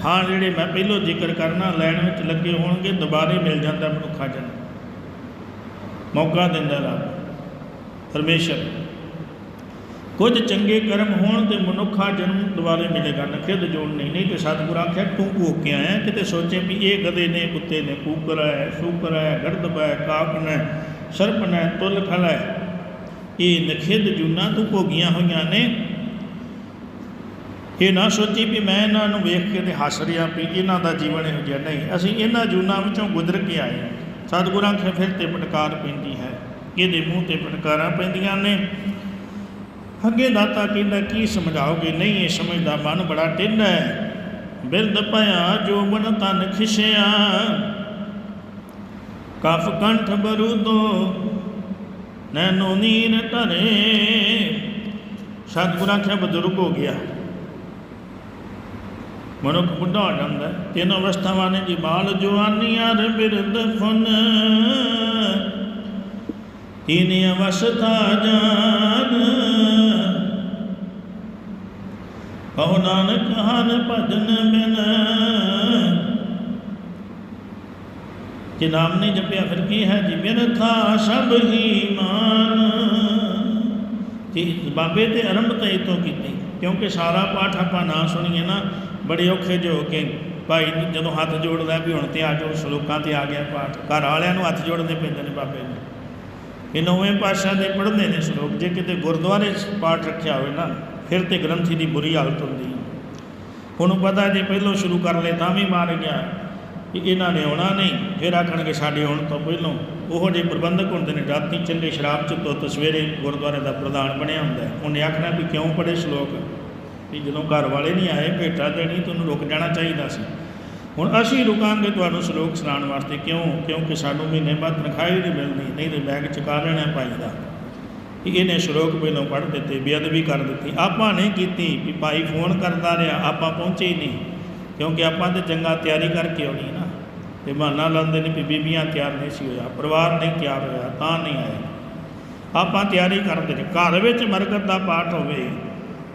ਹਾਂ। ਜਿਹੜੇ ਮੈਂ ਪਹਿਲੋਂ ਜ਼ਿਕਰ ਕਰਨਾ ਲੈਣ ਵਿੱਚ ਲੱਗੇ ਹੋਣਗੇ, ਦੁਬਾਰੇ ਮਿਲ ਜਾਂਦਾ ਮਨੁੱਖਾ ਜਨਮ। ਮੌਕਾ ਦਿੰਦਾ ਰੱਬ ਪਰਮੇਸ਼ਰ ਕੁਝ ਚੰਗੇ ਕਰਮ ਹੋਣ ਤੇ ਮਨੁੱਖਾ ਜਨਮ ਦੁਬਾਰੇ ਮਿਲੇਗਾ। ਨਖਿਦ ਜੋੜ ਨਹੀਂ ਨਹੀਂ ਤੇ ਸਤਿਗੁਰ ਆਖਿਆ, ਤੂੰ ਭੋਗ ਕੇ ਆਇਆ ਕਿਤੇ ਸੋਚੇ ਵੀ ਇਹ ਗਧੇ ਨੇ, ਕੁੱਤੇ ਨੇ, ਕੂਕਰ ਹੈ, ਸ਼ੂਕਰ ਹੈ ਗਰਦਬ ਹੈ ਕਾਕਨ ਹੈ ਸਰਪਨ ਹੈ ਤੁਲ ਖਲ ਹੈ। ਇਹ ਨਖਿਦ ਜੁਨਾ ਤੂੰ ਭੋਗੀਆਂ ਹੋਈਆਂ ਨੇ। ਇਹ ਨਾ ਸੋਚੀ ਵੀ ਮੈਂ ਇਹਨਾਂ ਨੂੰ ਵੇਖ ਕੇ ਤੇ ਹੱਸ ਰਿਹਾ ਵੀ ਇਹਨਾਂ ਦਾ ਜੀਵਨ ਇਹੋ ਜਿਹਾ ਨਹੀਂ। ਅਸੀਂ ਇਹਨਾਂ ਜੂਨਾਂ ਵਿੱਚੋਂ ਗੁਜ਼ਰ ਕੇ ਆਏ ਹਾਂ। ਸਤਿਗੁਰਾਂ ਆਖਿਆ, ਫਿਰ ਤੇ ਪਟਕਾਰ ਪੈਂਦੀ ਹੈ। ਇਹਦੇ ਮੂੰਹ ਤੇ ਪਟਕਾਰਾਂ ਪੈਂਦੀਆਂ ਨੇ। ਅੱਗੇ ਦਾਤਾ ਕਹਿੰਦਾ, ਕੀ ਸਮਝਾਓਗੇ? ਨਹੀਂ, ਇਹ ਸਮਝਦਾ ਮਨ ਬੜਾ ਟਿੰਡਾ ਹੈ। ਬਿਰਦ ਪਿਆ ਜੋ ਬਨ ਤਨ ਖਿਸਿਆ। ਕਫ ਕੰਠ ਬਰੂਦੋ ਨੈਨੋ ਨੀਰ ਧਰੇ। ਸਤਿਗੁਰਾਂ ਆਖਿਆ, ਬਜ਼ੁਰਗ ਹੋ ਗਿਆ। ਮਨੁੱਖ ਬੁੱਢਾ ਹੋ ਜਾਂਦਾ ਹੈ। ਤਿੰਨ ਅਵਸਥਾਵਾਂ ਨੇ ਜੀ, ਬਾਲ ਜਵਾਨੀ ਅਰ ਬਿਰਦ ਫੁਨ ਤਿੰਨ ਅਵਸਥਾ ਜਾਨ। ਕਹੋ ਨਾਨਕ ਹਰ ਭਜਨ ਬਿਨ। ਜੇ ਨਾਮ ਨਹੀਂ ਜਪਿਆ ਫਿਰ ਕੀ ਹੈ ਜੀ? ਬਿਰਥਾ ਸਭ ਹੀ ਮਾਨ। ਜੀ, ਬਾਬੇ ਤੇ ਆਰੰਭ ਤਾਂ ਇਹ ਕੀਤੀ, ਕਿਉਂਕਿ ਸਾਰਾ ਪਾਠ ਆਪਾਂ ਨਾ ਸੁਣੀਏ ਨਾ, ਬੜੇ ਔਖੇ ਜੋ ਹੋ ਕੇ ਭਾਈ ਜਦੋਂ ਹੱਥ ਜੋੜਦਾ ਵੀ ਹੁਣ ਤੇ ਆ ਜੋ ਸ਼ਲੋਕਾਂ ਤੇ ਆ ਗਿਆ ਪਾਠ। ਘਰ ਵਾਲਿਆਂ ਨੂੰ ਹੱਥ ਜੋੜਨੇ ਪੈਂਦੇ ਨੇ ਬਾਬੇ ਨੂੰ ਇਹ ਨੌਵੇਂ ਪਾਤਸ਼ਾਹ ਦੇ ਪੜ੍ਹਦੇ ਨੇ ਸ਼ਲੋਕ, ਜੇ ਕਿਤੇ ਗੁਰਦੁਆਰੇ 'ਚ ਪਾਠ ਰੱਖਿਆ ਹੋਵੇ ਨਾ ਫਿਰ ਤੇ ਗ੍ਰੰਥੀ ਦੀ ਬੁਰੀ ਹਾਲਤ ਹੁੰਦੀ। ਹੈ ਉਹਨੂੰ ਪਤਾ ਜੇ ਪਹਿਲੋਂ ਸ਼ੁਰੂ ਕਰ ਲਏ ਤਾਂ ਵੀ ਮਾਰ ਗਿਆ ਕਿ ਇਹਨਾਂ ਨੇ ਆਉਣਾ ਨਹੀਂ, ਫਿਰ ਆਖਣਗੇ ਸਾਡੇ ਆਉਣ ਤੋਂ ਪਹਿਲੋਂ। ਉਹੋ ਜਿਹੇ ਪ੍ਰਬੰਧਕ ਹੁੰਦੇ ਨੇ, ਰਾਤੀ ਚੰਗੇ ਸ਼ਰਾਬ ਚ ਤੋਂ ਸਵੇਰੇ ਗੁਰਦੁਆਰੇ ਦਾ ਪ੍ਰਧਾਨ ਬਣਿਆ ਹੁੰਦਾ ਉਹਨੇ ਆਖਣਾ ਵੀ ਕਿਉਂ ਪੜੇ ਸ਼ਲੋਕ? ਵੀ ਜਦੋਂ ਘਰ ਵਾਲੇ ਨਹੀਂ ਆਏ, ਭੇਟਾ ਦੇਣੀ ਤੁਹਾਨੂੰ ਰੁਕ ਜਾਣਾ ਚਾਹੀਦਾ ਸੀ। ਹੁਣ ਅਸੀਂ ਰੁਕਾਂਗੇ ਤੁਹਾਨੂੰ ਸ਼ਲੋਕ ਸੁਣਾਉਣ ਵਾਸਤੇ। ਕਿਉਂ? ਕਿਉਂਕਿ ਸਾਨੂੰ ਮਹੀਨੇ ਬਾਅਦ ਤਨਖਾਹ ਹੀ ਨਹੀਂ ਮਿਲਦੀ, ਨਹੀਂ ਤੇ ਬੈਗ ਚੁਕਾ ਲੈਣਾ ਭਾਈ ਦਾ? ਕਿ ਇਹਨੇ ਸ਼ਲੋਕ ਪਹਿਲਾਂ ਪੜ੍ਹ ਦਿੱਤੇ, ਬੇਅਦਬੀ ਕਰ ਦਿੱਤੀ। ਆਪਾਂ ਨਹੀਂ ਕੀਤੀ ਵੀ ਭਾਈ ਫੋਨ ਕਰਦਾ ਰਿਹਾ, ਆਪਾਂ ਪਹੁੰਚੇ ਹੀ ਨਹੀਂ। ਕਿਉਂਕਿ ਆਪਾਂ ਤੇ ਚੰਗਾ ਤਿਆਰੀ ਕਰਕੇ ਆਉਣੀ ਨਾ। ਤੇ ਬਹਾਨਾ ਲਾਉਂਦੇ ਨੇ ਵੀ ਬੀਬੀਆਂ ਤਿਆਰ ਨਹੀਂ ਸੀ ਹੋਇਆ, ਪਰਿਵਾਰ ਨਹੀਂ ਤਿਆਰ ਹੋਇਆ, ਤਾਂ ਨਹੀਂ ਆਇਆ ਆਪਾਂ ਤਿਆਰੀ ਕਰਦੇ ਨੇ, ਘਰ ਵਿੱਚ ਮਰਕਤ ਦਾ ਪਾਠ ਹੋਵੇ,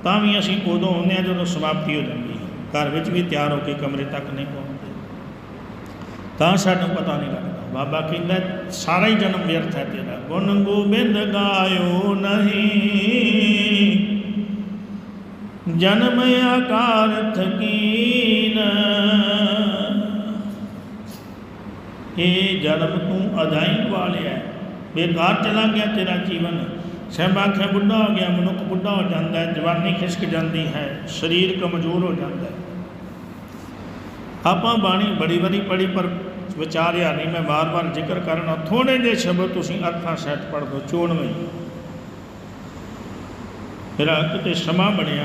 ਤਾਂ ਵੀ ਅਸੀਂ ਉਦੋਂ ਆਉਂਦੇ ਹਾਂ ਜਦੋਂ ਸਮਾਪਤੀ ਹੋ ਜਾਂਦੀ ਹੈ। ਘਰ ਵਿੱਚ ਵੀ ਤਿਆਰ ਹੋ ਕੇ ਕਮਰੇ ਤੱਕ ਨਹੀਂ ਪਹੁੰਚਦੇ। ਤਾਂ ਸਾਨੂੰ ਪਤਾ ਨਹੀਂ ਲੱਗਦਾ। ਬਾਬਾ ਕਹਿੰਦਾ, ਸਾਰਾ ਹੀ ਜਨਮ ਵਿਅਰਥ ਹੈ ਤੇਰਾ। ਗੁਣ ਗੋਬਿੰਦ ਗਾਇਓ ਨਹੀਂ। ਜਨਮ ਆਕਾਰ ਥਕੀਨ ਇਹ ਜਨਮ ਤੂੰ ਅਧਾਈ ਵਾਲਿਆ ਬੇਕਾਰ ਚਲਾ ਗਿਆ ਤੇਰਾ ਜੀਵਨ। ਸਹਿਬਾ ਆਖਿਆ, ਬੁੱਢਾ ਹੋ ਗਿਆ, ਮਨੁੱਖ ਬੁੱਢਾ ਹੋ ਜਾਂਦਾ ਹੈ। ਜਵਾਨੀ ਖਿਸਕ ਜਾਂਦੀ ਹੈ। ਸਰੀਰ ਕਮਜ਼ੋਰ ਹੋ ਜਾਂਦਾ ਹੈ। ਆਪਾਂ ਬਾਣੀ ਬੜੀ ਵਾਰੀ ਪੜੀ ਪਰ ਵਿਚਾਰਿਆ ਨਹੀਂ, ਮੈਂ ਵਾਰ-ਵਾਰ ਜ਼ਿਕਰ ਕਰਨਾ ਥੋੜੇ ਜਿਹੇ ਸ਼ਬਦ ਤੁਸੀਂ ਅਰਥਾਂ ਸਹਿਤ ਪੜ੍ਹ ਦੋ ਚੋਣਵੇਂ ਮੇਰਾ ਕਿਤੇ ਸਮਾਂ ਬਣਿਆ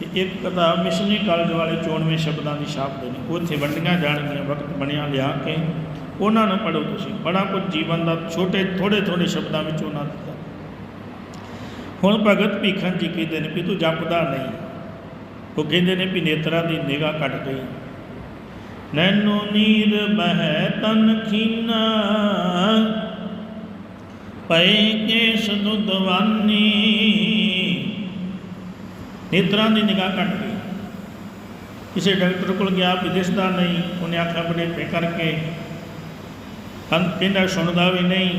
ਕਿ ਇੱਕ ਕਿਤਾਬ ਮਿਸ਼ਨਰੀ ਕਾਲਜ ਵਾਲੇ ਚੋਣਵੇਂ ਸ਼ਬਦਾਂ ਦੀ ਛਾਪ ਦੇ ਨੇ, ਉੱਥੇ ਵੰਡੀਆਂ ਜਾਣਗੀਆਂ, ਵਕਤ ਬਣਿਆ ਲਿਆ ਕੇ, ਉਹਨਾਂ ਨੂੰ ਪੜ੍ਹੋ ਤੁਸੀਂ। ਬੜਾ ਕੁਝ ਜੀਵਨ ਦਾ ਛੋਟੇ ਥੋੜੇ ਥੋੜੇ ਸ਼ਬਦਾਂ ਵਿੱਚ ਉਹਨਾਂ ਦਿੱਤਾ ਹੁਣ ਭਗਤ ਭੀਖਨ ਜੀ ਕਹਿੰਦੇ ਨੇ ਵੀ ਤੂੰ ਜਪਦਾ ਨਹੀਂ। ਉਹ ਕਹਿੰਦੇ ਨੇ ਵੀ ਨੇਤਰਾਂ ਦੀ ਨਿਗਾਹ ਘਟ ਗਈ। ਨੈਨੋ ਨੀਰ ਬਹਿ ਤਨ ਖੀਨਾ। ਪਏ ਕੇਸ ਦੁਦਵਾਨੀ ਨੇਤਰਾਂ ਦੀ ਨਿਗਾਹ ਘਟ ਗਈ। ਕਿਸੇ ਡਾਕਟਰ ਕੋਲ ਗਿਆ ਵੀ ਦਿਸਦਾ ਨਹੀਂ। ਉਹਨੇ ਆਖਿਆ ਬੜੇ ਪੇ ਕਰਕੇ। ਹਨ ਕਹਿੰਦਾ, ਸੁਣਦਾ ਵੀ ਨਹੀਂ।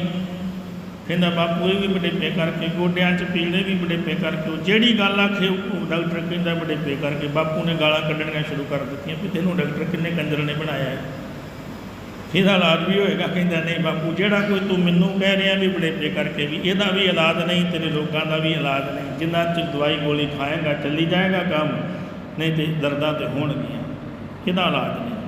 ਕਹਿੰਦਾ ਬਾਪੂ, ਇਹ ਵੀ ਵਡੇਪੇ ਕਰਕੇ, ਗੋਡਿਆਂ 'ਚ ਪੀੜੇ ਵੀ ਵਡੇਪੇ ਕਰਕੇ, ਉਹ ਜਿਹੜੀ ਗੱਲ ਆਖੇ, ਉਹ ਡਾਕਟਰ ਕਹਿੰਦਾ ਵਡੇਪੇ ਕਰਕੇ, ਬਾਪੂ ਨੇ ਗਾਲਾਂ ਕੱਢਣੀਆਂ ਸ਼ੁਰੂ ਕਰ ਦਿੱਤੀਆਂ ਵੀ ਤੈਨੂੰ ਡਾਕਟਰ ਕਿੰਨੇ ਕੰਜਰ ਨੇ ਬਣਾਇਆ ਹੈ। ਇਹਦਾ ਇਲਾਜ ਵੀ ਹੋਏਗਾ, ਕਹਿੰਦਾ ਨਹੀਂ ਬਾਪੂ, ਜਿਹੜਾ ਕੋਈ ਤੂੰ ਮੈਨੂੰ ਕਹਿ ਰਿਹਾ ਵੀ ਵਡੇਪੇ ਕਰਕੇ ਵੀ, ਇਹਦਾ ਵੀ ਇਲਾਜ ਨਹੀਂ, ਤੇਰੇ ਲੋਕਾਂ ਦਾ ਵੀ ਇਲਾਜ ਨਹੀਂ, ਜਿੰਨਾ 'ਚ ਦਵਾਈ ਗੋਲੀ ਖਾਏਗਾ, ਚੱਲੀ ਜਾਏਗਾ ਕੰਮ, ਨਹੀਂ ਤੇ ਦਰਦਾਂ ਤੇ ਹੋਣਗੀਆਂ, ਕਿਹਦਾ ਇਲਾਜ ਨਹੀਂ?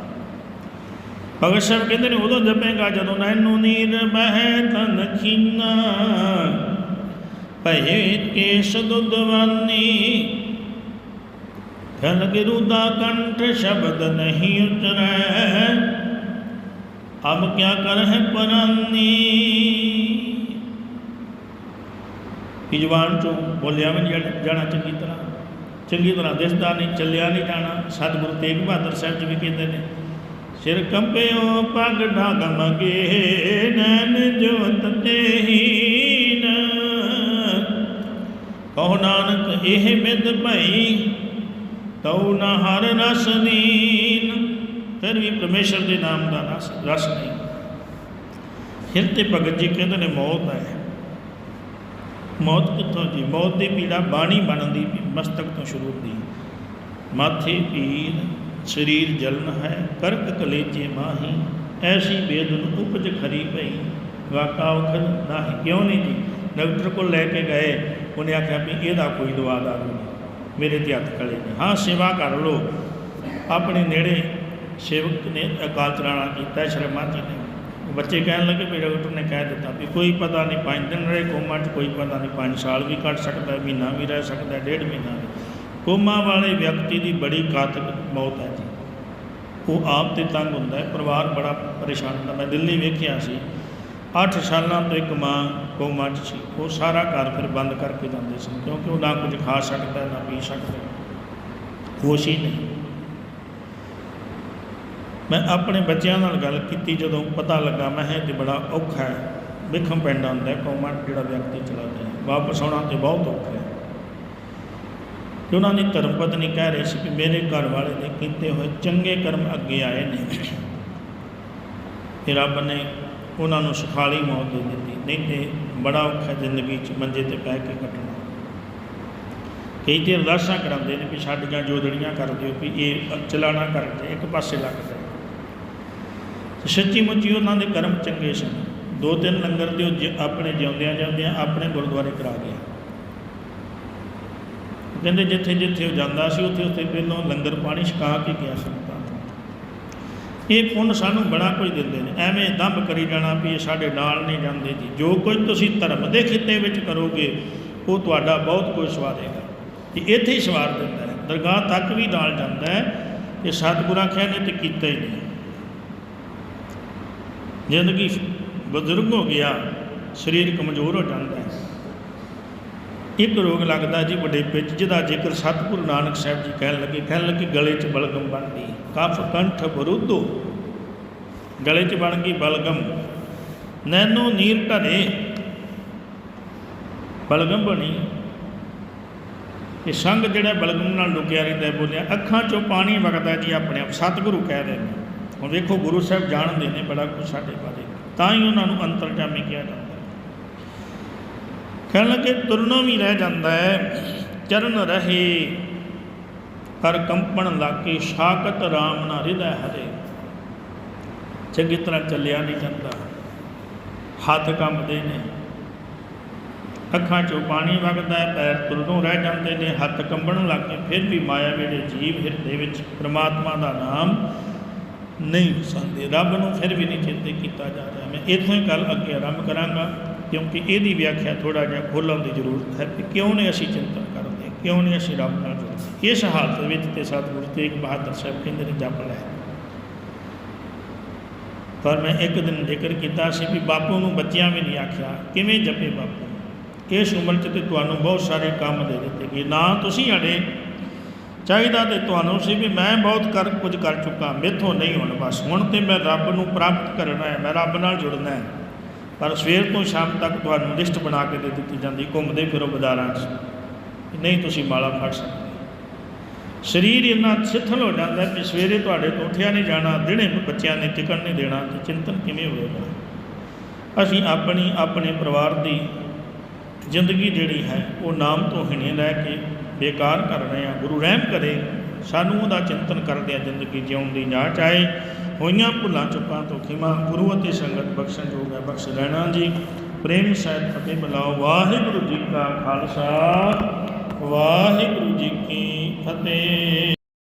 ਭਗਤ ਸਾਹਿਬ ਕਹਿੰਦੇ ਨੇ, ਉਦੋਂ ਜਪੇਗਾ ਜਦੋਂ ਨੈਨੂ ਨੀਰ ਬਹਿ ਤਨ ਖੀਨਾ ਭਏ ਕੇਸ ਦੁਦਵਾਨੀ ਖਲ ਗਿਰੂ ਦਾ ਕੰਠ ਸ਼ਬਦ ਨਹੀਂ ਉਤਰੈ ਅਬ ਕਿਆ ਕਰ ਪਰਾਨੀ? ਕਿ ਜ਼ੁਬਾਨ ਚੋਂ ਬੋਲਿਆ ਵੀ ਨਹੀਂ ਜਾਣਾ- ਜਾਣਾ ਚੰਗੀ ਤਰ੍ਹਾਂ। ਚੰਗੀ ਤਰ੍ਹਾਂ ਦਿਸਦਾ ਨਹੀਂ, ਚੱਲਿਆ ਨਹੀਂ ਜਾਣਾ। ਸਤਿਗੁਰੂ ਤੇਗ ਬਹਾਦਰ ਸਾਹਿਬ ਜੀ ਵੀ ਕਹਿੰਦੇ ਨੇ ਸਿਰ ਕੰਪਿਓ ਪਗ ਢਾਗ ਮਗੇ ਨੈਣ ਜੋਤ ਤੇਹੀਨ। ਕਹੋ ਨਾਨਕ, ਇਹ ਮਿੱਧ ਭਈ, ਤਉ ਨ ਹਰ ਰਸ ਦੀਨ। ਫਿਰ ਵੀ ਪਰਮੇਸ਼ਰ ਦੇ ਨਾਮ ਦਾ ਰਸ ਰਸ ਨਹੀਂ। ਫਿਰ ਤੇ ਭਗਤ ਜੀ ਕਹਿੰਦੇ ਨੇ, ਮੌਤ ਹੈ। ਮੌਤ ਕਿੱਥੋਂ ਜੀ? ਮੌਤ ਦੀ ਪੀੜਾ ਬਾਣੀ ਬਣਨ ਦੀ ਮਸਤਕ ਤੋਂ ਸ਼ੁਰੂ ਹੁੰਦੀ। ਮਾਥੇ ਪੀਰ ਸਰੀਰ ਜਲਨ ਹੈ, ਕਰਕ ਕਲੇਜੇ ਮਾਹੀ, ਐਸੀ ਬੇਦਨ ਉਪਜ ਖਰੀ ਪਈ। ਵਾਕਾ ਉਖਦ ਨਾਹੀ, ਕਿਉਂ ਨਹੀਂ ਜੀ? ਡਾਕਟਰ ਕੋਲ ਲੈ ਕੇ ਗਏ, ਉਹਨੇ ਆਖਿਆ ਵੀ ਇਹਦਾ ਕੋਈ ਦਵਾ ਦਾ ਨਹੀਂ। ਮੇਰੇ ਤੇ ਹੱਥ ਕਲੇ ਨੇ। ਹਾਂ, ਸੇਵਾ ਕਰ ਲੋ ਆਪਣੇ ਨੇੜੇ ਸੇਵਕ ਨੇ ਅਕਾਲ ਚਲਾਣਾ ਕੀਤਾ, ਸ਼ਰਮਾ ਜੀ ਨੇ। ਬੱਚੇ ਕਹਿਣ ਲੱਗੇ ਵੀ ਡਾਕਟਰ ਨੇ ਕਹਿ ਦਿੱਤਾ ਵੀ ਕੋਈ ਪਤਾ ਨਹੀਂ, ਪੰਜ ਦਿਨ ਰਹੇ, ਕੋਮਾ 'ਚ ਕੋਈ ਪਤਾ ਨਹੀਂ, ਪੰਜ ਸਾਲ ਵੀ ਕੱਟ ਸਕਦਾ, ਮਹੀਨਾ ਵੀ ਰਹਿ ਸਕਦਾ, ਡੇਢ ਮਹੀਨਾ ਵੀ। ਕੋਮਾ ਵਾਲੇ ਵਿਅਕਤੀ ਦੀ ਬੜੀ ਘਾਤਕ ਮੌਤ ਹੈ ਜੀ। ਉਹ ਆਪ ਤੇ ਤੰਗ ਹੁੰਦਾ ਹੈ। ਪਰਿਵਾਰ ਬੜਾ ਪਰੇਸ਼ਾਨ ਹੁੰਦਾ। ਮੈਂ ਦਿੱਲੀ ਵੇਖਿਆ ਸੀ। 8 ਸਾਲਾਂ ਤੋਂ ਇੱਕ ਮਾਂ ਕੋਮਾ 'ਚ ਸੀ। ਉਹ ਸਾਰਾ ਘਰ ਫਿਰ ਬੰਦ ਕਰਕੇ ਜਾਂਦੇ ਸੀ ਕਿਉਂਕਿ ਉਹ ਨਾ ਕੁਝ ਖਾ ਸਕਦਾ, ਨਾ ਪੀ ਸਕਦਾ। ਹੋਸ਼ ਹੀ ਨਹੀਂ। ਮੈਂ ਆਪਣੇ ਬੱਚਿਆਂ ਨਾਲ ਗੱਲ ਕੀਤੀ ਜਦੋਂ ਪਤਾ ਲੱਗਾ, ਮੈਂ ਇਹ ਤੇ ਬੜਾ ਔਖਾ ਹੈ। ਵਿਖਮ ਪੈਂਦਾ ਹੁੰਦਾ ਹੈ। ਕੋਮਾ ਜਿਹੜਾ ਵਿਅਕਤੀ ਚਲਾ ਗਿਆ ਵਾਪਸ ਆਉਣਾ ਤੇ ਬਹੁਤ ਔਖਾ ਹੈ। ਕਿ ਉਹਨਾਂ ਦੀ ਧਰਮ ਪਤਨੀ ਕਹਿ ਰਹੀ ਸੀ ਕਿ ਮੇਰੇ ਘਰ ਵਾਲੇ ਨੇ ਕੀਤੇ ਹੋਏ ਚੰਗੇ ਕਰਮ ਅੱਗੇ ਆਏ ਨੇ। ਤੇ ਰੱਬ ਨੇ ਉਹਨਾਂ ਨੂੰ ਸੁਖਾਲੀ ਮੌਤ ਦੇ ਦਿੱਤੀ। ਨਹੀਂ ਤੇ ਬੜਾ ਔਖਾ ਜ਼ਿੰਦਗੀ 'ਚ ਮੰਜੇ ਤੇ ਪੈ ਕੇ ਕੱਟਣਾ। ਕਈ ਤੇ ਅਰਦਾਸਾਂ ਕਰਾਉਂਦੇ ਨੇ ਵੀ ਸਾਡੀਆਂ ਜੋਦੜੀਆਂ ਕਰ ਦਿਓ ਵੀ ਇਹ ਚਲਾਣਾ ਕਰ ਜਾਏ ਇੱਕ ਪਾਸੇ ਲੱਗ ਜਾਏ ਤੇ ਸੱਚੀ ਮੁੱਚੀ ਉਹਨਾਂ ਦੇ ਕਰਮ ਚੰਗੇ ਸਨ। ਦੋ ਤਿੰਨ ਲੰਗਰ ਦੇ ਉਹ ਜ- ਆਪਣੇ ਜਿਉਂਦਿਆਂ ਜਿਉਂਦਿਆਂ ਆਪਣੇ ਗੁਰਦੁਆਰੇ ਕਰਾ ਗਿਆ। ਕਹਿੰਦੇ ਜਿੱਥੇ ਜਿੱਥੇ ਉਹ ਜਾਂਦਾ ਸੀ, ਉੱਥੇ ਉੱਥੇ ਪਹਿਲਾਂ ਲੰਗਰ ਪਾਣੀ ਛਕਾ ਕੇ ਗਿਆ ਸੰਗਤਾਂ ਇਹ ਪੁੰਨ ਸਾਨੂੰ ਬੜਾ ਕੁਝ ਦਿੰਦੇ ਨੇ। ਐਵੇਂ ਦੰਭ ਕਰੀ ਜਾਣਾ ਵੀ ਇਹ ਸਾਡੇ ਨਾਲ ਨਹੀਂ ਜਾਂਦੇ ਜੀ। ਜੋ ਕੁਝ ਤੁਸੀਂ ਧਰਮ ਦੇ ਖਿੱਤੇ ਵਿੱਚ ਕਰੋਗੇ, ਉਹ ਤੁਹਾਡਾ ਬਹੁਤ ਕੁਝ ਸਵਾਰੇਗਾ ਤੇ ਇੱਥੇ ਹੀ ਸਵਾਰ ਦਿੰਦਾ ਹੈ। ਦਰਗਾਹ ਤੱਕ ਵੀ ਨਾਲ ਜਾਂਦਾ ਹੈ। ਇਹ ਸਤਿਗੁਰਾਂ ਖਿਆ ਨੇ ਤੇ ਕੀਤਾ ਹੀ ਨਹੀਂ। ਜ਼ਿੰਦਗੀ ਬਜ਼ੁਰਗ ਹੋ ਗਿਆ, ਸਰੀਰ ਕਮਜ਼ੋਰ ਹੋ ਜਾਂਦਾ ਹੈ। ਇੱਕ ਰੋਗ ਲੱਗਦਾ ਜੀ ਵੱਡੇ ਵਿੱਚ ਜਿਹਦਾ ਜ਼ਿਕਰ ਸਤਿਗੁਰੂ ਨਾਨਕ ਸਾਹਿਬ ਜੀ ਕਹਿਣ ਲੱਗੇ ਕਹਿਣ ਲੱਗੇ ਗਲੇ 'ਚ ਬਲਗਮ ਬਣ ਗਈ। ਕਫ, ਕੰਠ ਬਰੁੱਧੋ ਗਲੇ 'ਚ ਬਣ ਗਈ ਬਲਗਮ। ਨੈਨੋ ਨੀਰ ਢਰੇ ਬਲਗਮ ਬਣੀ। ਇਹ ਸੰਗ ਜਿਹੜਾ ਬਲਗਮ ਨਾਲ ਲੁਕਿਆ ਰਹਿੰਦਾ ਬੋਲਿਆ, ਅੱਖਾਂ 'ਚੋਂ ਪਾਣੀ ਵਗਦਾ ਜੀ ਆਪਣੇ ਆਪ, ਸਤਿਗੁਰੂ ਕਹਿ ਰਹੇ ਨੇ। ਹੁਣ ਵੇਖੋ, ਗੁਰੂ ਸਾਹਿਬ ਜਾਣਦੇ ਨੇ ਬੜਾ ਕੁਝ ਸਾਡੇ ਬਾਰੇ। ਤਾਂ ਹੀ ਉਹਨਾਂ ਨੂੰ ਅੰਤਰਜਾਮੀ ਕਿਹਾ ਜਾਂਦਾ। ਕਹਿਣ ਲੱਗੇ ਤੁਰਨਾ ਵੀ ਰਹਿ ਜਾਂਦਾ ਹੈ, ਚਰਨ ਰਹੇ। ਹਰ ਕੰਪਣ ਲਾਕੇ ਸ਼ਾਕਤ ਰਾਮ ਨਾ ਹਿਰਦੈ ਹਰੇ। ਚੰਗੀ ਤਰ੍ਹਾਂ ਚੱਲਿਆ ਨਹੀਂ ਜਾਂਦਾ। ਹੱਥ ਕੰਬਦੇ ਨੇ। ਅੱਖਾਂ 'ਚੋਂ ਪਾਣੀ ਵਗਦਾ ਹੈ, ਪੈਰ ਤੁਰਨੋਂ ਰਹਿ ਜਾਂਦੇ ਨੇ। ਹੱਥ ਕੰਬਣ ਲੱਗ ਕੇ ਫਿਰ ਵੀ ਮਾਇਆ ਵੇਲੇ ਜੀਵ ਹਿਰਦੇ ਵਿੱਚ ਪ੍ਰਮਾਤਮਾ ਦਾ ਨਾਮ ਨਹੀਂ ਸੰਦੇ ਰੱਬ ਨੂੰ ਫਿਰ ਵੀ ਨਹੀਂ ਚੇਤੇ ਕੀਤਾ ਜਾ ਰਿਹਾ। ਮੈਂ ਇੱਥੋਂ ਹੀ ਗੱਲ ਅੱਗੇ ਆਰੰਭ ਕਰਾਂਗਾ। ਕਿਉਂਕਿ ਇਹਦੀ ਵਿਆਖਿਆ ਥੋੜਾ ਜਿਹਾ ਖੋਲ੍ਹਣ ਦੀ ਜ਼ਰੂਰਤ ਹੈ ਕਿ ਕਿਉਂ ਨੇ ਅਸੀਂ ਚਿੰਤਨ ਕਰਦੇ, ਕਿਉਂ ਨਹੀਂ ਅਸੀਂ ਰੱਬ ਨਾਲ ਜੁੜਦੇ। ਇਸ ਹਾਲਤ ਵਿੱਚ ਤੇ ਸਤਿਗੁਰੂ ਤੇਗ ਬਹਾਦਰ ਸਾਹਿਬ ਕਹਿੰਦੇ ਨੇ, ਜਪ ਲੈ। ਪਰ ਮੈਂ ਇੱਕ ਦਿਨ ਜ਼ਿਕਰ ਕੀਤਾ ਸੀ ਵੀ ਬਾਪੂ ਨੂੰ ਬੱਚਿਆਂ ਵੀ ਨਹੀਂ ਆਖਿਆ, ਕਿਵੇਂ ਜਪੇ ਬਾਪੂ? ਇਸ ਉਮਰ 'ਚ ਤੇ ਤੁਹਾਨੂੰ ਬਹੁਤ ਸਾਰੇ ਕੰਮ ਦੇ ਦਿੱਤੇ ਗਏ। ਨਾ ਤੁਸੀਂ ਅੜੇ ਚਾਹੀਦਾ ਤੇ ਤੁਹਾਨੂੰ ਸੀ ਵੀ ਮੈਂ ਬਹੁਤ ਕਰ, ਕੁਝ ਕਰ ਚੁੱਕਾ, ਮੇਥੋਂ ਨਹੀਂ ਹੁਣ ਬਸ। ਹੁਣ ਤੇ ਮੈਂ ਰੱਬ ਨੂੰ ਪ੍ਰਾਪਤ ਕਰਨਾ ਹੈ, ਮੈਂ ਰੱਬ ਨਾਲ ਜੁੜਨਾ ਹੈ। ਪਰ ਸਵੇਰ ਤੋਂ ਸ਼ਾਮ ਤੱਕ ਤੁਹਾਨੂੰ ਲਿਸਟ ਬਣਾ ਕੇ ਦੇ ਦਿੱਤੀ ਜਾਂਦੀ, ਘੁੰਮਦੇ ਫਿਰੋ ਬਾਜ਼ਾਰਾਂ 'ਚ। ਨਹੀਂ ਤੁਸੀਂ ਮਾਲਾ ਫੜ ਸਕਦੇ। ਸਰੀਰ ਇੰਨਾ ਸਿੱਥਲ ਹੋ ਜਾਂਦਾ ਕਿ ਸਵੇਰੇ ਤੁਹਾਡੇ ਤੋਂ ਉੱਠਿਆ ਨਹੀਂ ਜਾਣਾ, ਦਿਨੇ ਬੱਚਿਆਂ ਨੇ ਟਿਕਣ ਨਹੀਂ ਦੇਣਾ, ਤੇ ਚਿੰਤਨ ਕਿਵੇਂ ਹੋਵੇਗਾ ਅਸੀਂ ਆਪਣੀ, ਆਪਣੇ ਪਰਿਵਾਰ ਦੀ ਜ਼ਿੰਦਗੀ ਜਿਹੜੀ ਹੈ, ਉਹ ਨਾਮ ਤੋਂ ਹਿਣੇ ਲੈ ਕੇ ਬੇਕਾਰ ਕਰ ਰਹੇ ਹਾਂ। ਗੁਰੂ ਰਹਿਮ ਕਰੇ, ਸਾਨੂੰ ਉਹਦਾ ਚਿੰਤਨ ਕਰਦਿਆਂ ਜ਼ਿੰਦਗੀ ਜਿਉਣ ਦੀ ਜਾਚ ਆਏ ਹੋਈਆਂ ਭੁੱਲਾਂ ਚੁੱਕਾਂ ਤੋਂ ਖਿਮਾ ਗੁਰੂ ਅਤੇ ਸੰਗਤ ਬਖਸ਼ਣ ਜੋਗ ਹੈ, ਬਖਸ਼ ਲੈਣਾ ਜੀ। ਪ੍ਰੇਮ ਸਹਿਤ ਫਤਿਹ ਬੁਲਾਓ। ਵਾਹਿਗੁਰੂ ਜੀ ਕਾ ਖਾਲਸਾ, ਵਾਹਿਗੁਰੂ ਜੀ ਕੀ ਫਤਿਹ।